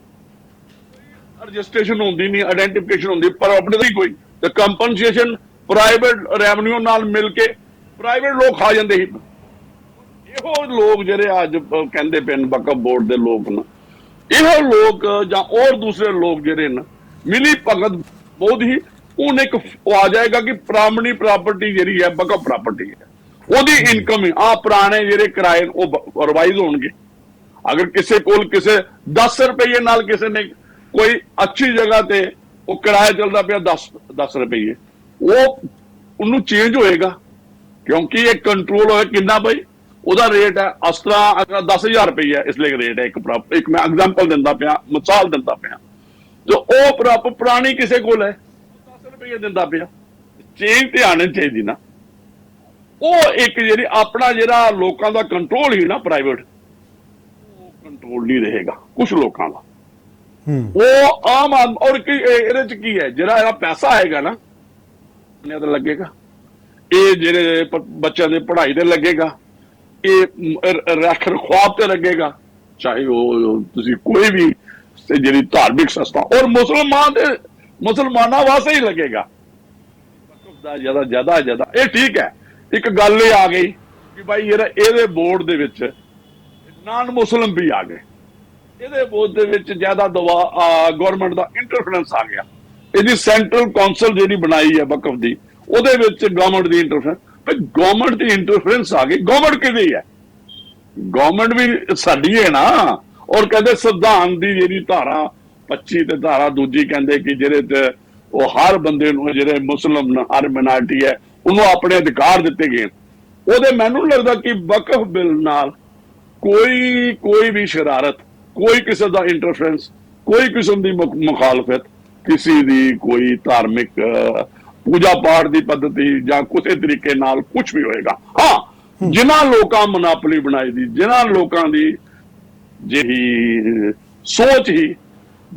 ਰਜਿਸਟ੍ਰੇਸ਼ਨ ਹੁੰਦੀ ਨਹੀਂ ਆਇਡੈਂਟੀਫਿਕੇਸ਼ਨ ਹੁੰਦੀ ਪਰ ਆਪਣੇ ਦੀ ਕੋਈ। ਤੇ ਕੰਪਨਸੇਸ਼ਨ ਪ੍ਰਾਈਵੇਟ ਰੈਵਨਿਊ ਨਾਲ ਮਿਲ ਕੇ ਪ੍ਰਾਈਵੇਟ ਲੋਕ ਖਾ ਜਾਂਦੇ ਸੀ। ਇਹੋ ਲੋਕ ਜਿਹੜੇ ਅੱਜ ਅਹ, ਕਹਿੰਦੇ ਪੈਨ ਬਕਅਪ ਬੋਰਡ ਦੇ ਲੋਕ ਨੇ। ਇਹੋ ਲੋਕ ਜਾਂ ਹੋਰ ਦੂਸਰੇ ਲੋਕ ਜਿਹੜੇ ਨੇ ਮਿਲੀ ਭਗਤ ਬਹੁਤ ਹੀ ਉਹਨੇ ਇੱਕ ਉਹ ਆ ਜਾਏਗਾ ਕਿ ਪ੍ਰਾਇਮਰੀ ਪ੍ਰਾਪਰਟੀ ਜਿਹੜੀ ਹੈ ਬਕਅਪ ਪ੍ਰਾਪਰਟੀ ਹੈ। ਉਹਦੀ ਇਨਕਮ ਆ ਪੁਰਾਣੇ ਜਿਹੜੇ ਕਿਰਾਏ ਉਹ ਰਿਵਾਈਜ਼ ਹੋਣਗੇ। ਅਗਰ ਕਿਸੇ ਕੋਲ ਕਿਸੇ 10 ਰੁਪਏ ਨਾਲ ਕਿਸੇ ਨੇ ਕੋਈ ਅੱਛੀ ਜਗ੍ਹਾ ਤੇ ਉਹ ਕਿਰਾਇਆ ਚੱਲਦਾ ਪਿਆ 10 10 ਰੁਪਏ ਉਹ ਉਹਨੂੰ ਚੇਂਜ ਹੋਏਗਾ। ਕਿਉਂਕਿ ਇਹ ਕੰਟਰੋਲ ਹੋਇਆ ਕਿੰਨਾ ਬਈ? ਉਹਦਾ ਰੇਟ ਹੈ ਇਸ ਤਰ੍ਹਾਂ ਅਗਰ 10000 ਰੁਪਏ ਹੈ, ਇਸ ਲਈ ਰੇਟ ਹੈ ਇੱਕ ਪ੍ਰੋਪ ਇੱਕ ਮੈਂ ਐਗਜ਼ਾਮਪਲ ਦਿੰਦਾ ਪਿਆ, ਮਿਸਾਲ ਦਿੰਦਾ ਪਿਆ। ਜੋ ਉਹ ਪ੍ਰਾਪ ਪੁਰਾਣੀ ਕਿਸੇ ਕੋਲ ਹੈ ਰੁਪਏ ਦਿੰਦਾ ਪਿਆ। ਚੇਂਜ ਤੇ ਆਣੀ ਚਾਹੀਦੀ ਨਾ। ਉਹ ਇੱਕ ਜਿਹੜੀ ਆਪਣਾ ਜਿਹੜਾ ਲੋਕਾਂ ਦਾ ਕੰਟਰੋਲ ਹੀ ਨਾ ਪ੍ਰਾਈਵੇਟ ਉਹ ਕੰਟਰੋਲ ਨਹੀਂ ਰਹੇਗਾ ਕੁਝ ਲੋਕਾਂ ਦਾ। ਉਹ ਆਮ ਆਦਮ ਔਰ ਕੀ ਇਹ- ਇਹਦੇ ਚ ਕੀ ਹੈ ਜਿਹੜਾ ਇਹਦਾ ਪੈਸਾ ਆਏਗਾ ਨਾ ਇਹਨੇ ਤਾਂ ਲੱਗੇਗਾ? ਇਹ ਜਿਹੜੇ ਬੱਚਿਆਂ ਦੇ ਪੜ੍ਹਾਈ ਤੇ ਲੱਗੇਗਾ ਇਹ ਰੱਖ ਰਖਵਾਬ ਤੇ ਲੱਗੇਗਾ ਚਾਹੇ ਉਹ ਤੁਸੀਂ ਕੋਈ ਵੀ ਜਿਹੜੀ ਧਾਰਮਿਕ ਸੰਸਥਾ ਔਰ ਮੁਸਲਮਾਨ ਦੇ ਮੁਸਲਮਾਨਾਂ ਵਾਸਤੇ ਹੀ ਲੱਗੇਗਾ। ਵਕਫ ਦਾ ਜ਼ਿਆਦਾ ਜ਼ਿਆਦਾ ਜ਼ਿਆਦਾ। ਇਹ ਠੀਕ ਹੈ। ਇੱਕ ਗੱਲ ਇਹ ਆ ਗਈ ਕਿ ਭਾਈ ਯਾਰ ਇਹਦੇ ਬੋਰਡ ਦੇ ਵਿੱਚ ਨਾਨ ਮੁਸਲਮ ਵੀ ਆ ਗਏ। ਇਹਦੇ ਬੋਰਡ ਦੇ ਵਿੱਚ ਜ਼ਿਆਦਾ ਦਵਾ ਗਵਰਨਮੈਂਟ ਦਾ ਇੰਟਰਫੇਰੈਂਸ ਆ ਗਿਆ। ਇਹਦੀ ਸੈਂਟਰਲ ਕਾਉਂਸਲ ਜਿਹੜੀ ਬਣਾਈ ਹੈ ਵਕਫ ਦੀ, ਉਹਦੇ ਵਿੱਚ ਗਵਰਨਮੈਂਟ ਦੀ ਇੰਟਰਫੇਰੈਂਸ ਪਰ ਗਵਰਨਮੈਂਟ ਦੀ ਇੰਟਰਫੇਰੈਂਸ ਆ ਗਈ। ਗਵਰਨਮੈਂਟ ਕਿਹਦੀ ਹੈ? ਗਵਰਨਮੈਂਟ ਵੀ ਸਾਡੀ ਹੈ ਨਾ। ਔਰ ਕਹਿੰਦੇ ਸੰਵਿਧਾਨ ਦੀ ਜਿਹੜੀ ਧਾਰਾ 25 ਤੇ ਧਾਰਾ ਦੂਜੀ ਕਹਿੰਦੇ ਕਿ ਜਿਹੜੇ ਤੇ ਉਹ ਹਰ ਬੰਦੇ ਨੂੰ ਜਿਹੜੇ ਮੁਸਲਮ ਹਰ ਮਿਨਾਰਟੀ ਹੈ, ਉਹਨੂੰ ਆਪਣੇ ਅਧਿਕਾਰ ਦਿੱਤੇ ਗਏ ਉਹਦੇ ਮੈਨੂੰ ਲੱਗਦਾ ਕਿ ਵਕਫ ਬਿੱਲ ਨਾਲ ਕੋਈ ਕੋਈ ਵੀ ਸ਼ਰਾਰਤ, ਕੋਈ ਕਿਸੇ ਦਾ ਇੰਟਰਫਰੈਂਸ ਕੋਈ ਕਿਸਮ ਦੀ ਮੁਖਾਲਫਤ ਕਿਸੇ ਦੀ ਕੋਈ ਧਾਰਮਿਕ ਪੂਜਾ ਪਾਠ ਦੀ ਪੱਧਤੀ ਜਾਂ ਕਿਸੇ ਤਰੀਕੇ ਨਾਲ ਕੁਝ ਵੀ ਹੋਏਗਾ। ਹਾਂ, ਜਿਨ੍ਹਾਂ ਲੋਕਾਂ ਮੋਨੋਪੋਲੀ ਬਣਾਈ ਦੀ, ਜਿਨ੍ਹਾਂ ਲੋਕਾਂ ਦੀ ਜਿਹੀ ਸੋਚ ਹੀ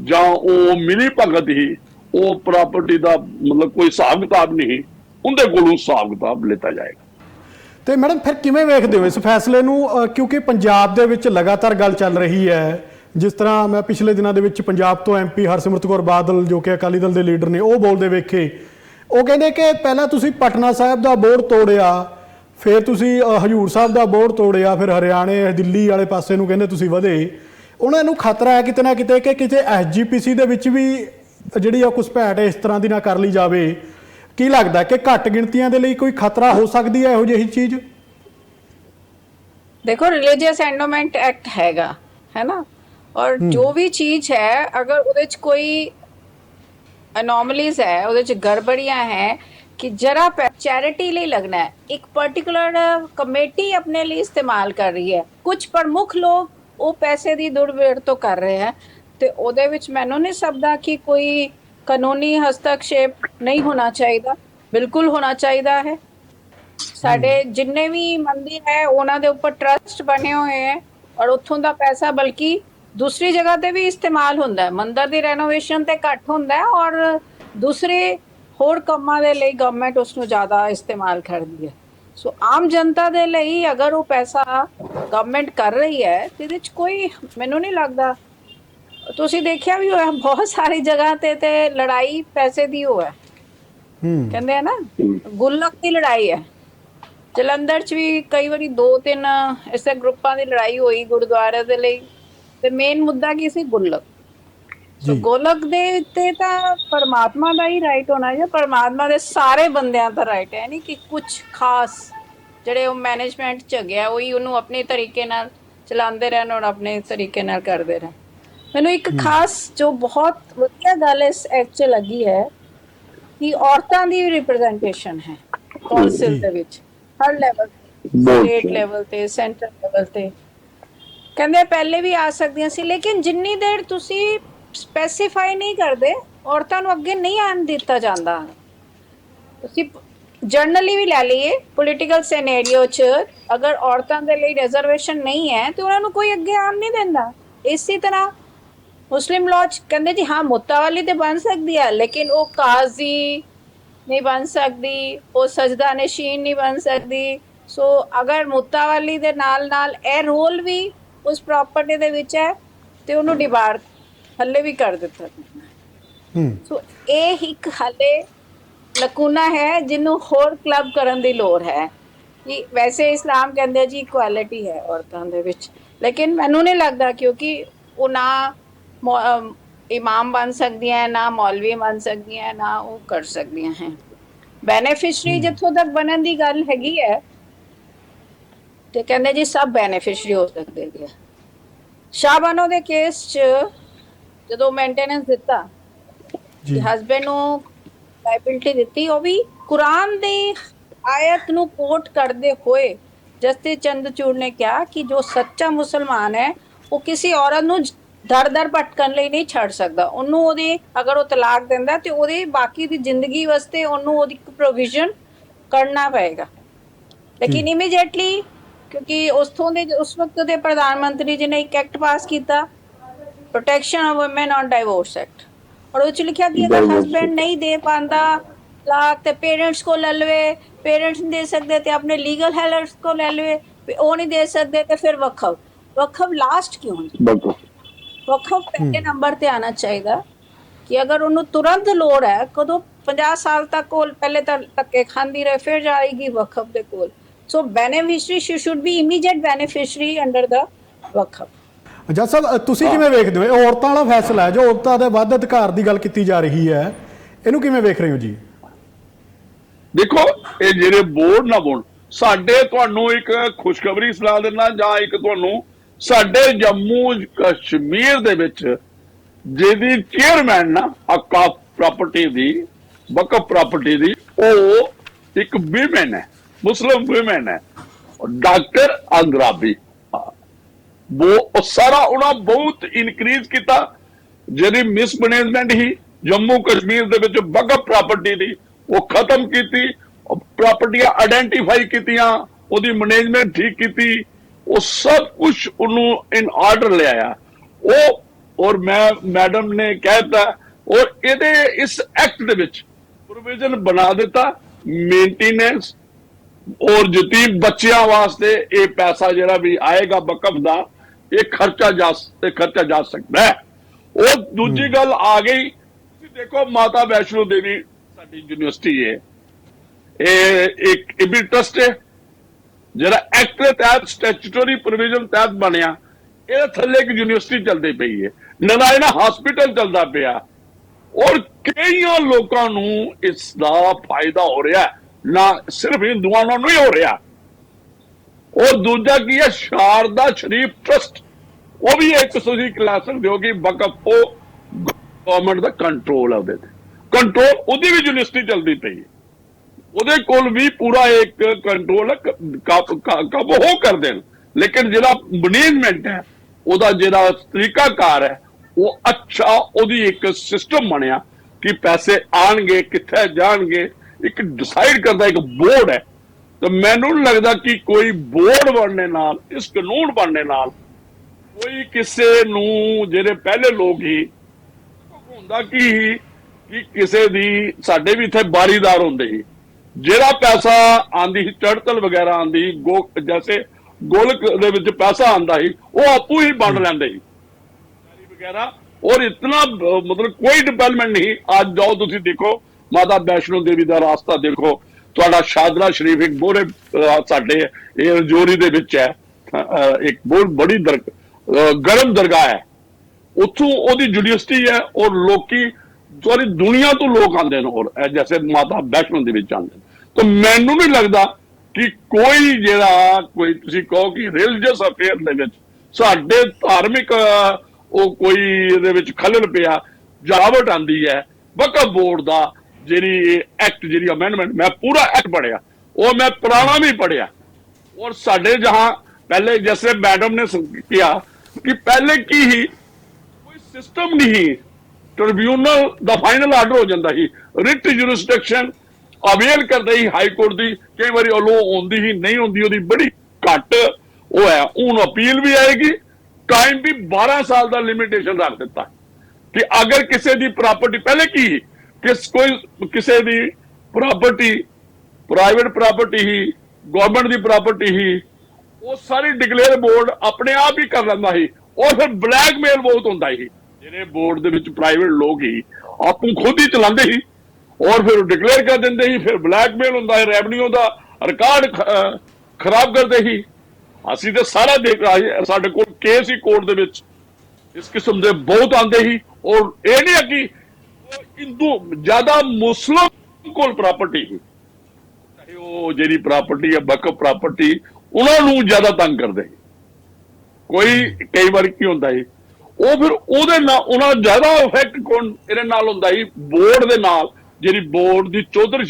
ਜਾਂ ਉਹ ਮਿਲੀ ਭਗਤ ਹੀ, ਉਹ ਪ੍ਰਾਪਰਟੀ ਦਾ ਮਤਲਬ ਕੋਈ ਹਿਸਾਬ ਕਿਤਾਬ ਨਹੀਂ, ਉਹਦੇ ਕੋਲੋਂ ਹਿਸਾਬ ਕਿਤਾਬ ਲਿੱਤਾ ਜਾਏਗਾ। ਤੇ ਮੈਡਮ ਫਿਰ ਕਿਵੇਂ ਵੇਖਦੇ ਹੋ ਇਸ ਫੈਸਲੇ ਨੂੰ? ਕਿਉਂਕਿ ਪੰਜਾਬ ਦੇ ਵਿੱਚ ਲਗਾਤਾਰ ਗੱਲ ਚੱਲ ਰਹੀ ਹੈ। ਜਿਸ ਤਰ੍ਹਾਂ ਮੈਂ ਪਿਛਲੇ ਦਿਨਾਂ ਦੇ ਵਿੱਚ ਪੰਜਾਬ ਤੋਂ ਐਮਪੀ ਹਰਸਿਮਰਤ ਕੌਰ ਬਾਦਲ, ਜੋ ਕਿ ਅਕਾਲੀ ਦਲ ਦੇ ਲੀਡਰ ਨੇ, ਉਹ ਬੋਲਦੇ ਵੇਖੇ। ਉਹ ਕਹਿੰਦੇ ਕਿ ਪਹਿਲਾਂ ਤੁਸੀਂ ਪਟਨਾ ਸਾਹਿਬ ਦਾ ਬੋਰਡ ਤੋੜਿਆ, ਫਿਰ ਤੁਸੀਂ ਹਜੂਰ ਸਾਹਿਬ ਦਾ ਬੋਰਡ ਤੋੜਿਆ, ਫਿਰ ਹਰਿਆਣੇ, ਦਿੱਲੀ ਵਾਲੇ ਪਾਸੇ ਨੂੰ ਕਹਿੰਦੇ ਤੁਸੀਂ ਵਧੇ। ਉਹਨਾਂ ਨੂੰ ਖਤਰਾ ਹੈ ਕਿਤੇ ਨਾ ਕਿਤੇ ਕਿ ਕਿਤੇ ਐਸਜੀਪੀਸੀ ਦੇ ਵਿੱਚ ਵੀ ਜਿਹੜੀ ਆ ਕੁਸਪੈਟ ਇਸ ਤਰ੍ਹਾਂ ਦੀ ਨਾ ਕਰ ਲਈ ਜਾਵੇ। ਕੀ ਲੱਗਦਾ ਕਿ ਘੱਟ ਗਿਣਤੀਆਂ ਦੇ ਲਈ ਕੋਈ ਖਤਰਾ ਹੋ ਸਕਦੀ ਹੈ ਇਹੋ ਜਿਹੀ ਚੀਜ਼? ਦੇਖੋ ਰਿਲੀਜੀਅਸ ਐਂਡੋਮੈਂਟ ਐਕਟ ਹੈਗਾ ਹੈਨਾ ਔਰ ਜੋ ਵੀ ਚੀਜ਼ ਹੈ ਅਗਰ ਉਹਦੇ ਚ ਕੋਈ ਅਨੋਮਲੀਜ਼ ਹੈ ਉਹਦੇ ਚ ਗੜਬੜੀਆਂ ਹੈ ਕਿ ਜਰਾ ਚੈਰਿਟੀ ਲਈ ਲੱਗਣਾ ਹੈ ਇੱਕ ਪਾਰਟਿਕੂਲਰ ਕਮੇਟੀ ਆਪਣੇ ਲਈ ਇਸਤੇਮਾਲ ਕਰ ਰਹੀ ਹੈ। ਕੁਝ ਪ੍ਰਮੁੱਖ ਲੋਕ ਉਹ ਪੈਸੇ ਦੀ ਦੁਰਵਰਤੋਂ ਕਰ ਰਹੇ ਹੈ ਤੇ ਉਹਦੇ ਵਿੱਚ ਮੈਨੂੰ ਨਹੀਂ ਸਬਦਾ ਕਿ ਕੋਈ ਕਾਨੂੰਨੀ ਹਸਤਕਸ਼ੇਪ ਨਹੀਂ ਹੋਣਾ ਚਾਹੀਦਾ। ਬਿਲਕੁਲ ਹੋਣਾ ਚਾਹੀਦਾ ਹੈ। ਸਾਡੇ ਜਿੰਨੇ ਵੀ ਮੰਦਿਰ ਹੈ ਉਹਨਾਂ ਦੇ ਉੱਪਰ ਟਰਸਟ ਬਣੇ ਹੋਏ ਹੈ ਔਰ ਉੱਥੋਂ ਦਾ ਪੈਸਾ ਬਲਕਿ ਦੂਸਰੀ ਜਗ੍ਹਾ ਤੇ ਵੀ ਇਸਤੇਮਾਲ ਹੁੰਦਾ ਹੈ। ਮੰਦਿਰ ਦੀ ਰੈਨੋਵੇਸ਼ਨ ਤੇ ਘੱਟ ਹੁੰਦਾ ਹੈ ਔਰ ਦੂਸਰੇ ਹੋਰ ਕੰਮਾਂ ਦੇ ਲਈ ਗਵਰਨਮੈਂਟ ਉਸ ਨੂੰ ਜ਼ਿਆਦਾ ਇਸਤੇਮਾਲ ਕਰਦੀ ਹੈ। ਸੋ ਆਮ ਜਨਤਾ ਦੇ ਲਈ ਅਗਰ ਉਹ ਪੈਸਾ ਗਵਰਨਮੈਂਟ ਕਰ ਰਹੀ ਹੈ ਤੇ ਇਹਦੇ ਚ ਕੋਈ ਮੈਨੂੰ ਨਹੀਂ ਲੱਗਦਾ। ਤੁਸੀਂ ਦੇਖਿਆ ਵੀ ਹੋਇਆ ਬਹੁਤ ਸਾਰੀ ਜਗ੍ਹਾ ਤੇ ਤੇ ਲੜਾਈ ਪੈਸੇ ਦੀ ਹੋ ਹੈ। ਹੂੰ। ਕਹਿੰਦੇ ਆ ਨਾ ਗੁੱਲਕ ਦੀ ਲੜਾਈ ਹੈ। ਜਲੰਧਰ ਚ ਵੀ ਕਈ ਵਾਰੀ ਦੋ ਤਿੰਨ ਇਸੇ ਗਰੁੱਪਾਂ ਦੀ ਲੜਾਈ ਹੋਈ ਗੁਰਦੁਆਰੇ ਦੇ ਲਈ। ਤੇ ਮੇਨ ਮੁੱਦਾ ਕੀ ਸੀ? ਗੁੱਲਕ। ਸੋ। ਗੋਲਕ ਦੇ ਉੱਤੇ ਤਾਂ ਪਰਮਾਤਮਾ ਦਾ ਹੀ ਰਾਈਟ ਹੋਣਾ ਜਾਂ ਪਰਮਾਤਮਾ ਦੇ ਸਾਰੇ ਬੰਦਿਆਂ ਦਾ ਰਾਈਟ ਹੈ ਨਹੀਂ ਕਿ ਕੁਝ ਖਾਸ ਜਿਹੜੇ ਉਹ ਮੈਨੇਜਮੈਂਟ ਚ ਗਿਆ ਉਹੀ ਉਹਨੂੰ ਆਪਣੇ ਤਰੀਕੇ ਨਾਲ ਚਲਾਉਂਦੇ ਰਹਿਣ ਔਰ ਆਪਣੇ ਤਰੀਕੇ ਨਾਲ ਕਰਦੇ ਰਹਿਣ। ਮੈਨੂੰ ਇੱਕ ਖਾਸ ਜੋ ਬਹੁਤ ਵਧੀਆ ਗੱਲ ਇਸ ਐਕਟ 'ਚ ਲੱਗੀ ਹੈ ਕਿ ਔਰਤਾਂ ਦੀ ਰਿਪਰੈਜ਼ੈਂਟੇਸ਼ਨ ਹੈ ਕੌਂਸਲ ਦੇ ਵਿੱਚ। ਹਰ ਲੈਵਲ ਸਟੇਟ। ਲੈਵਲ ਤੇ ਸੈਂਟਰ ਲੈਵਲ ਤੇ। ਕਹਿੰਦੇ ਪਹਿਲੇ ਵੀ ਆ ਸਕਦੀਆਂ ਸੀ ਲੇਕਿਨ ਜਿੰਨੀ ਦੇਰ ਤੁਸੀਂ ਸਪੈਸੀਫਾਈ ਨਹੀਂ ਕਰਦੇ, ਔਰਤਾਂ ਨੂੰ ਅੱਗੇ ਨਹੀਂ ਆਉਣ ਦਿੱਤਾ ਜਾਂਦਾ। ਤੁਸੀਂ ਜਰਨਲੀ ਵੀ ਲੈ ਲਈਏ ਪੋਲੀਟੀਕਲ ਸਿਨੈਰੀਓ 'ਚ ਅਗਰ ਔਰਤਾਂ ਦੇ ਲਈ ਰਿਜ਼ਰਵੇਸ਼ਨ ਨਹੀਂ ਹੈ, ਤੇ ਉਹਨਾਂ ਨੂੰ ਕੋਈ ਅੱਗੇ ਆਉਣ ਨਹੀਂ ਦਿੰਦਾ। ਇਸੇ ਤਰ੍ਹਾਂ ਮੁਸਲਿਮ ਲੋਚ ਕਹਿੰਦੇ ਜੀ, ਹਾਂ, ਮੁੱਤਾਵਾਲੀ ਤੇ ਬਣ ਸਕਦੀ ਹੈ, ਲੇਕਿਨ ਉਹ ਕਾਜ਼ੀ ਨਹੀਂ ਬਣ ਸਕਦੀ, ਉਹ ਸਜਦਾ ਨਸ਼ੀਨ ਨਹੀਂ ਬਣ ਸਕਦੀ। ਸੋ ਅਗਰ ਮੁੱਤਾਵਾਲੀ ਦੇ ਨਾਲ ਨਾਲ ਇਹ ਰੋਲ ਵੀ ਉਸ ਪ੍ਰਾਪਰਟੀ ਦੇ ਵਿੱਚ ਹੈ, ਤੇ ਉਹਨੂੰ ਡਿਬਾਰ ਹੱਲੇ ਵੀ ਕਰ ਦਿੱਤਾ। ਹੂੰ। ਸੋ ਇਹ ਇੱਕ ਹੱਲੇ ਲਕੂਨਾ ਹੈ ਜਿਹਨੂੰ ਹੋਰ ਕਲੱਬ ਕਰਨ ਦੀ ਲੋੜ ਹੈ। ਕਿ ਵੈਸੇ ਇਸਲਾਮ ਕਹਿੰਦੇ ਜੀ ਇਕੁਐਲਿਟੀ ਹੈ ਔਰਤਾਂ ਦੇ ਵਿੱਚ। ਲੇਕਿਨ ਮੈਨੂੰ ਨਹੀਂ ਲੱਗਦਾ ਕਿਉਂਕਿ ਉਹ ਨਾ ਇਮਾਮ ਬਣ ਸਕਦੀਆਂ ਨਾ ਮੌਲਵੀ ਬਣ ਸਕਦੀਆਂ ਨਾ ਉਹ ਕਰ ਸਕਦੀਆਂ ਹੈ। ਬੈਨੀਫੀਸ਼ਰੀ ਜਿੱਥੋਂ ਤੱਕ ਬਣਨ ਦੀ ਗੱਲ ਹੈਗੀ ਹੈ ਤੇ ਕਹਿੰਦੇ ਜੀ ਸਭ ਬੈਨੀਫੀਸ਼ਰੀ ਹੋ ਸਕਦੇ ਨੇ। ਸ਼ਾਹਬਾਨੋ ਦੇ ਕੇਸ 'ਚ ਜਦੋਂ ਮੇਨਟੇਨੈਂਸ ਦਿੱਤਾ ਜੀ। ਹਸਬੈਂਡ ਨੂੰ ਲਾਇਬਿਲਟੀ ਦਿੱਤੀ ਉਹ ਵੀ ਕੁਰਾਨ ਦੀ ਆਇਤ ਨੂੰ ਕੋਟ ਕਰਦੇ ਹੋਏ ਜਸਟਿਸ ਚੰਦਚੂੜ ਨੇ ਕਿਹਾ ਕਿ ਜੋ ਸੱਚਾ ਮੁਸਲਮਾਨ ਹੈ ਉਹ ਕਿਸੇ ਔਰਤ ਨੂੰ ਜ- ਦਰ ਦਰ ਭਟਕਣ ਲਈ ਨਹੀਂ ਛੱਡ ਸਕਦਾ। ਉਹਨੂੰ ਉਹਦੇ ਅਗਰ ਉਹ ਤਲਾਕ ਦਿੰਦਾ ਤੇ ਉਹਦੇ ਬਾਕੀ ਦੀ ਜ਼ਿੰਦਗੀ ਵਾਸਤੇ ਉਹਨੂੰ ਉਹਦੀ ਪ੍ਰੋਵੀਜ਼ਨ ਕਰਨਾ ਪਏਗਾ। ਲੇਕਿਨ ਇਮੀਡੀਏਟਲੀ ਕਿਉਂਕਿ ਉਸ ਤੋਂ ਦੇ ਉਸ ਵਕਤ ਦੇ ਪ੍ਰਧਾਨ ਮੰਤਰੀ ਜੀ ਨੇ ਇੱਕ ਐਕਟ ਪਾਸ ਕੀਤਾ। Protection of women on divorce act ਔਰ ਉਹ ਚ ਲਿਖਿਆ ਕਿ ਅਗਰ ਹਸਬੈਂਡ ਨਹੀਂ ਦੇ ਪਾਉਂਦਾ ਤਲਾਕ ਤੇ ਪੇਰੈਂਟਸ ਕੋ ਲੈ ਲਵੇ ਪੇਰੈਂਟਸ ਨਹੀਂ ਦੇ ਸਕਦੇ ਤੇ ਆਪਣੇ ਲੀਗਲ ਹੈਲਰਸ ਕੋ ਲੈ ਲਵੇ ਉਹ ਨਹੀਂ ਦੇ ਸਕਦੇ ਤੇ ਫਿਰ ਵਕਫ ਵਕਫ ਲਾਸਟ ਕਿਉਂ ਹੁੰਦਾ? ਬਿਲਕੁਲ। ਵਕਫ ਪਹਿਲੇ ਨੰਬਰ ਤੇ ਆਣਾ ਚਾਹੀਦਾ ਕਿ ਅਗਰ ਉਹਨੂੰ ਤੁਰੰਤ ਲੋੜ ਹੈ ਕਦੋਂ 50 ਸਾਲ ਤੱਕ ਕੋਲ ਪਹਿਲੇ ਤਾਂ ਧੱਕੇ ਖਾਂਦੀ ਰਹੇ ਫਿਰ ਜਾਏਗੀ ਵਕਫ ਦੇ ਕੋਲ। So beneficiary should be immediate beneficiary under ਦਾ ਵਕਫ ਜੱਜ ਸਾਹਿਬ ਤੁਸੀਂ ਕਿਵੇਂ ਵੇਖਦੇ ਹੋ? ਇਹ ਔਰਤਾਂ ਵਾਲਾ ਫੈਸਲਾ ਹੈ ਜੋ ਔਰਤਾਂ ਦੇ ਵੱਧ ਅਧਿਕਾਰ ਦੀ ਗੱਲ ਕੀਤੀ ਜਾ ਰਹੀ ਹੈ। ਇਹਨੂੰ ਕਿਵੇਂ ਵੇਖ ਰਹੇ ਹੋ ਜੀ? ਦੇਖੋ ਇਹ ਜਿਹੜੇ ਬੋਰਡ ਨਾ ਬੋਰਡ ਸਾਡੇ ਤੁਹਾਨੂੰ ਇੱਕ ਖੁਸ਼ਖਬਰੀ ਸੁਣਾ ਦਿੰਦਾ ਜਾਂ ਇੱਕ ਤੁਹਾਨੂੰ ਸਾਡੇ ਜੰਮੂ ਕਸ਼ਮੀਰ ਦੇ ਵਿੱਚ ਜਿਹਦੀ ਚੇਅਰਮੈਨ ਨਾ ਅਕਾ ਪ੍ਰਾਪਰਟੀ ਦੀ ਵਕਫ ਪ੍ਰਾਪਰਟੀ ਦੀ ਉਹ ਇੱਕ ਵਿਮਨ ਹੈ ਮੁਸਲਮ ਵਿਮਨ ਹੈ ਡਾਕਟਰ ਅੰਦਰਾਬੀ ਉਹ ਸਾਰਾ ਉਹਨਾਂ ਬਹੁਤ ਇਨਕਰੀਜ਼ ਕੀਤਾ ਜਿਹੜੀ ਮਿਸਮੈਨੇਜਮੈਂਟ ਹੀ ਜੰਮੂ ਕਸ਼ਮੀਰ ਦੇ ਵਿੱਚ ਵਕਫ ਪ੍ਰਾਪਰਟੀ ਦੀ ਉਹ ਖਤਮ ਕੀਤੀ ਪ੍ਰਾਪਰਟੀਆਂ ਆਇਡੈਂਟੀਫਾਈ ਕੀਤੀਆਂ ਉਹਦੀ ਮੈਨੇਜਮੈਂਟ ਠੀਕ ਕੀਤੀ ਉਹ ਸਭ ਕੁਝ ਉਹਨੂੰ ਇਨ ਆਰਡਰ ਲਿਆਇਆ ਉਹ ਔਰ ਮੈਂ ਮੈਡਮ ਨੇ ਕਹਿਤਾ ਔਰ ਇਹਦੇ ਇਸ ਐਕਟ ਦੇ ਵਿੱਚ ਪ੍ਰੋਵੀਜ਼ਨ ਬਣਾ ਦਿੱਤਾ ਮੇਨਟੇਨੈਂਸ ਔਰ ਯਤੀਮ ਬੱਚਿਆਂ ਵਾਸਤੇ ਇਹ ਪੈਸਾ ਜਿਹੜਾ ਵੀ ਆਏਗਾ ਬਕਫ ਦਾ ਇਹ ਖਰਚਾ ਜਾ ਇਹ ਖਰਚਾ ਜਾ ਸਕਦਾ ਹੈ। ਉਹ ਦੂਜੀ ਗੱਲ ਆ ਗਈ ਤੁਸੀਂ ਦੇਖੋ ਮਾਤਾ ਵੈਸ਼ਨੋ ਦੇਵੀ ਸਾਡੀ ਯੂਨੀਵਰਸਿਟੀ ਹੈ। ਇਹ ਇੱਕ ਇਹ ਵੀ ਟਰਸਟ ਹੈ। ਜਿਹੜਾ ਐਕਟ ਦੇ ਤਹਿਤ ਸਟੈਚੂਟਰੀ ਪ੍ਰੋਵੀਜ਼ਨ ਤਹਿਤ ਬਣਿਆ ਇਹਦੇ ਥੱਲੇ ਇੱਕ ਯੂਨੀਵਰਸਿਟੀ ਚੱਲਦੀ ਪਈ ਹੈ। ਨਰਾਇਣਾ ਹਸਪੀਟਲ ਚੱਲਦਾ ਪਿਆ। ਔਰ ਕਈਆਂ ਲੋਕਾਂ ਨੂੰ ਇਸ ਦਾ ਫਾਇਦਾ ਹੋ ਰਿਹਾ ਹੈ। ਨਾ ਸਿਰਫ ਹਿੰਦੂਆਂ ਨੂੰ ਨਹੀਂ ਹੋ ਰਿਹਾ। ਉਹ ਦੂਜਾ ਕੀ ਹੈ? ਸ਼ਾਰਦਾ ਸ਼ਰੀਫ ਟਰਸਟ ਉਹ ਵੀ ਇੱਕ ਤੁਸੀਂ ਕਹਿ ਸਕਦੇ ਕਿ ਵਕਫ ਉਹ ਗਵਰਨਮੈਂਟ ਦਾ ਕੰਟਰੋਲ ਹੈ ਉਹਦੇ ਤੇ। ਕੰਟਰੋਲ ਉਹਦੀ ਵੀ ਯੂਨੀਵਰਸਿਟੀ ਚੱਲਦੀ ਪਈ ਹੈ। ਉਹਦੇ ਕੋਲ ਵੀ ਪੂਰਾ ਇੱਕ ਕੰਟਰੋਲ ਹੈ ਕ- ਕ- ਕ- ਉਹ ਕਰਦੇ ਨੇ। ਲੇਕਿਨ ਜਿਹੜਾ ਮੈਨੇਜਮੈਂਟ ਹੈ, ਉਹਦਾ ਜਿਹੜਾ ਤਰੀਕਾਕਾਰ ਹੈ, ਉਹ ਅੱਛਾ ਉਹਦੀ ਇੱਕ ਸਿਸਟਮ ਬਣਿਆ ਕਿ ਪੈਸੇ ਆਣਗੇ, ਕਿੱਥੇ ਜਾਣਗੇ। ਇੱਕ ਡਿਸਾਈਡ ਕਰਦਾ, ਇੱਕ ਬੋਰਡ ਹੈ ਤਾਂ ਮੈਨੂੰ ਨਹੀਂ ਲੱਗਦਾ ਕਿ ਕੋਈ ਬੋਰਡ ਬਣਨੇ ਨਾਲ ਇਸ ਕਾਨੂੰਨ ਬਣਨੇ ਨਾਲ ਕੋਈ ਕਿਸੇ ਨੂੰ ਜਿਹੜੇ ਪਹਿਲੇ ਲੋਕ ਹੀ ਹੁੰਦਾ ਕੀ ਕਿ ਕਿਸੇ ਦੀ ਸਾਡੇ ਵੀ ਇੱਥੇ ਬਾਰੀਦਾਰ ਹੁੰਦੇ ਸੀ। ਜਿਹੜਾ ਪੈਸਾ ਆਂਦੀ ਸੀ ਚੜਤਲ ਵਗੈਰਾ ਆਂਦੀ ਗੋ ਜੈਸੇ ਗੋਲਕ ਦੇ ਵਿੱਚ ਪੈਸਾ ਆਂਦਾ ਸੀ ਉਹ ਆਪੂ ਹੀ ਵੰਡ ਲੈਂਦੇ ਸੀ। ਵਗੈਰਾ ਔਰ ਇਤਨਾ ਮਤਲਬ ਕੋਈ ਡਿਵੈਲਪਮੈਂਟ ਨਹੀਂ ਅੱਜ ਜਾਓ ਤੁਸੀਂ ਦੇਖੋ ਮਾਤਾ ਵੈਸ਼ਨੋ ਦੇਵੀ ਦਾ ਰਾਸਤਾ ਦੇਖੋ ਤੁਹਾਡਾ ਸ਼ਾਦਰਾ ਸ਼ਰੀਫ ਇੱਕ ਬੋਰੇ ਸਾਡੇ, ਇਹ ਰਜੋਰੀ ਦੇ ਵਿੱਚ ਹੈ ਇੱਕ ਬਹੁਤ ਬੜੀ ਦਰ ਗਰਮ ਦਰਗਾਹ ਹੈ। ਉੱਥੋਂ ਉਹਦੀ ਯੂਨੀਵਰਸਿਟੀ ਹੈ ਔਰ ਲੋਕੀ ਸਾਰੀ ਦੁਨੀਆ ਤੋਂ ਲੋਕ ਆਉਂਦੇ ਨੇ ਔਰ ਜੈਸੇ ਮਾਤਾ ਵੈਸ਼ਨੋ ਦੇ ਵਿੱਚ ਆਉਂਦੇ ਨੇ। ਤਾਂ ਮੈਨੂੰ ਨਹੀਂ ਲੱਗਦਾ ਕਿ ਕੋਈ ਜਿਹੜਾ, ਕੋਈ ਤੁਸੀਂ ਕਹੋ ਕਿ ਰਿਲੀਜੀਅਸ ਅਫੇਅਰ ਦੇ ਵਿੱਚ ਸਾਡੇ ਧਾਰਮਿਕ ਉਹ ਕੋਈ ਇਹਦੇ ਵਿੱਚ ਖਲਲ ਪਿਆ, ਜਾਵਟ ਆਂਦੀ ਹੈ ਵਕਫ ਬੋਰਡ ਦਾ ਜਿਹੜੀ ਐਕਟ ਜਿਹੜੀ ਅਮੈਂਡਮੈਂਟ ਮੈਂ ਪੂਰਾ ਐਕਟ ਪੜਿਆ ਉਹ ਮੈਂ ਪੁਰਾਣਾ ਵੀ ਪੜਿਆ ਔਰ ਸਾਡੇ ਜਹਾਂ ਪਹਿਲੇ ਜੈਸੇ ਮੈਡਮ ਨੇ ਕਿਹਾ ਕਿ ਪਹਿਲੇ ਕੀ ਹੀ ਕੋਈ ਸਿਸਟਮ ਨਹੀਂ ਟ੍ਰਿਬਿਊਨਲ ਦਾ ਫਾਈਨਲ ਆਰਡਰ ਹੋ ਜਾਂਦਾ ਸੀ। ਰਿਟ ਜੁਰਿਸਡਿਕਸ਼ਨ ਅਵੇਲ ਕਰਦਾ ਹੀ ਹਾਈ ਕੋਰਟ ਦੀ। ਕਈ ਵਾਰੀ ਉਹ ਲੋ ਆਉਂਦੀ ਹੀ ਨਹੀਂ ਹੁੰਦੀ ਉਹਦੀ ਬੜੀ ਘੱਟ ਉਹ ਹੈ। ਹੁਣ ਅਪੀਲ ਵੀ ਆਏਗੀ। ਟਾਈਮ ਵੀ 12 ਸਾਲ ਦਾ ਲਿਮਿਟੇਸ਼ਨ ਰੱਖ ਦਿੱਤਾ। ਕਿ ਅਗਰ ਕਿਸੇ ਦੀ ਪ੍ਰਾਪਰਟੀ ਪਹਿਲੇ ਕੀ ਕਿਸ ਕੋਈ, ਕਿਸੇ ਦੀ ਪ੍ਰਾਪਰਟੀ ਪ੍ਰਾਈਵੇਟ ਪ੍ਰਾਪਰਟੀ ਹੀ ਗਵਰਨਮੈਂਟ ਦੀ ਪ੍ਰਾਪਰਟੀ ਹੀ, ਉਹ ਸਾਰੀ ਡਿਕਲੇਅਰ ਬੋਰਡ ਆਪਣੇ ਆਪ ਹੀ ਕਰ ਲੈਂਦਾ ਸੀ। ਉਹ ਫਿਰ ਬਲੈਕਮੇਲ ਬਹੁਤ ਹੁੰਦਾ ਸੀ। ਜਿਹੜੇ ਬੋਰਡ ਦੇ ਵਿੱਚ ਪ੍ਰਾਈਵੇਟ ਲੋਕ ਹੀ ਆਪੂ ਖੁਦ ਹੀ ਚਲਾਉਂਦੇ ਸੀ। ਔਰ ਫਿਰ ਡਿਕਲੇਅਰ ਕਰ ਦਿੰਦੇ ਸੀ, ਫਿਰ ਬਲੈਕਮੇਲ ਹੁੰਦਾ ਹੈ ਰੈਵਨਿਊ ਦਾ ਰਿਕਾਰਡ ਖਰਾਬ ਕਰਦੇ ਸੀ। ਅਸੀਂ ਤੇ ਸਾਰਾ ਦੇਖ ਰਹੇ ਸਾਡੇ ਕੋਲ ਕੇਸ ਹੀ ਕੋਰਟ ਦੇ ਵਿੱਚ। ਇਸ ਕਿਸਮ ਦੇ ਬਹੁਤ ਆਉਂਦੇ ਸੀ। ਔਰ ਇਹ ਨਹੀਂ ਹੈ ਕਿ ਹਿੰਦੂ ਜ਼ਿਆਦਾ ਮੁਸਲਮ ਕੋਲ ਪ੍ਰਾਪਰਟੀ ਸੀ। ਚਾਹੇ ਉਹ ਜਿਹੜੀ ਪ੍ਰਾਪਰਟੀ ਹੈ ਬਕਫ ਪ੍ਰਾਪਰਟੀ ਉਹਨਾਂ ਨੂੰ ਜ਼ਿਆਦਾ ਤੰਗ ਕਰਦੇ ਸੀ। ਕੋਈ, ਕਈ ਵਾਰ ਕੀ ਹੁੰਦਾ ਸੀ, ਉਹ ਫਿਰ ਉਹਦੇ ਨਾਲ, ਉਹਨਾਂ ਜ਼ਿਆਦਾ ਇਫੈਕਟ ਕੋਣ, ਇਹਦੇ ਨਾਲ ਹੁੰਦਾ ਸੀ ਬੋਰਡ ਦੇ ਨਾਲ, ਜਿਹੜੀ ਬੋਰਡ ਦੀ ਚੌਧਰੀ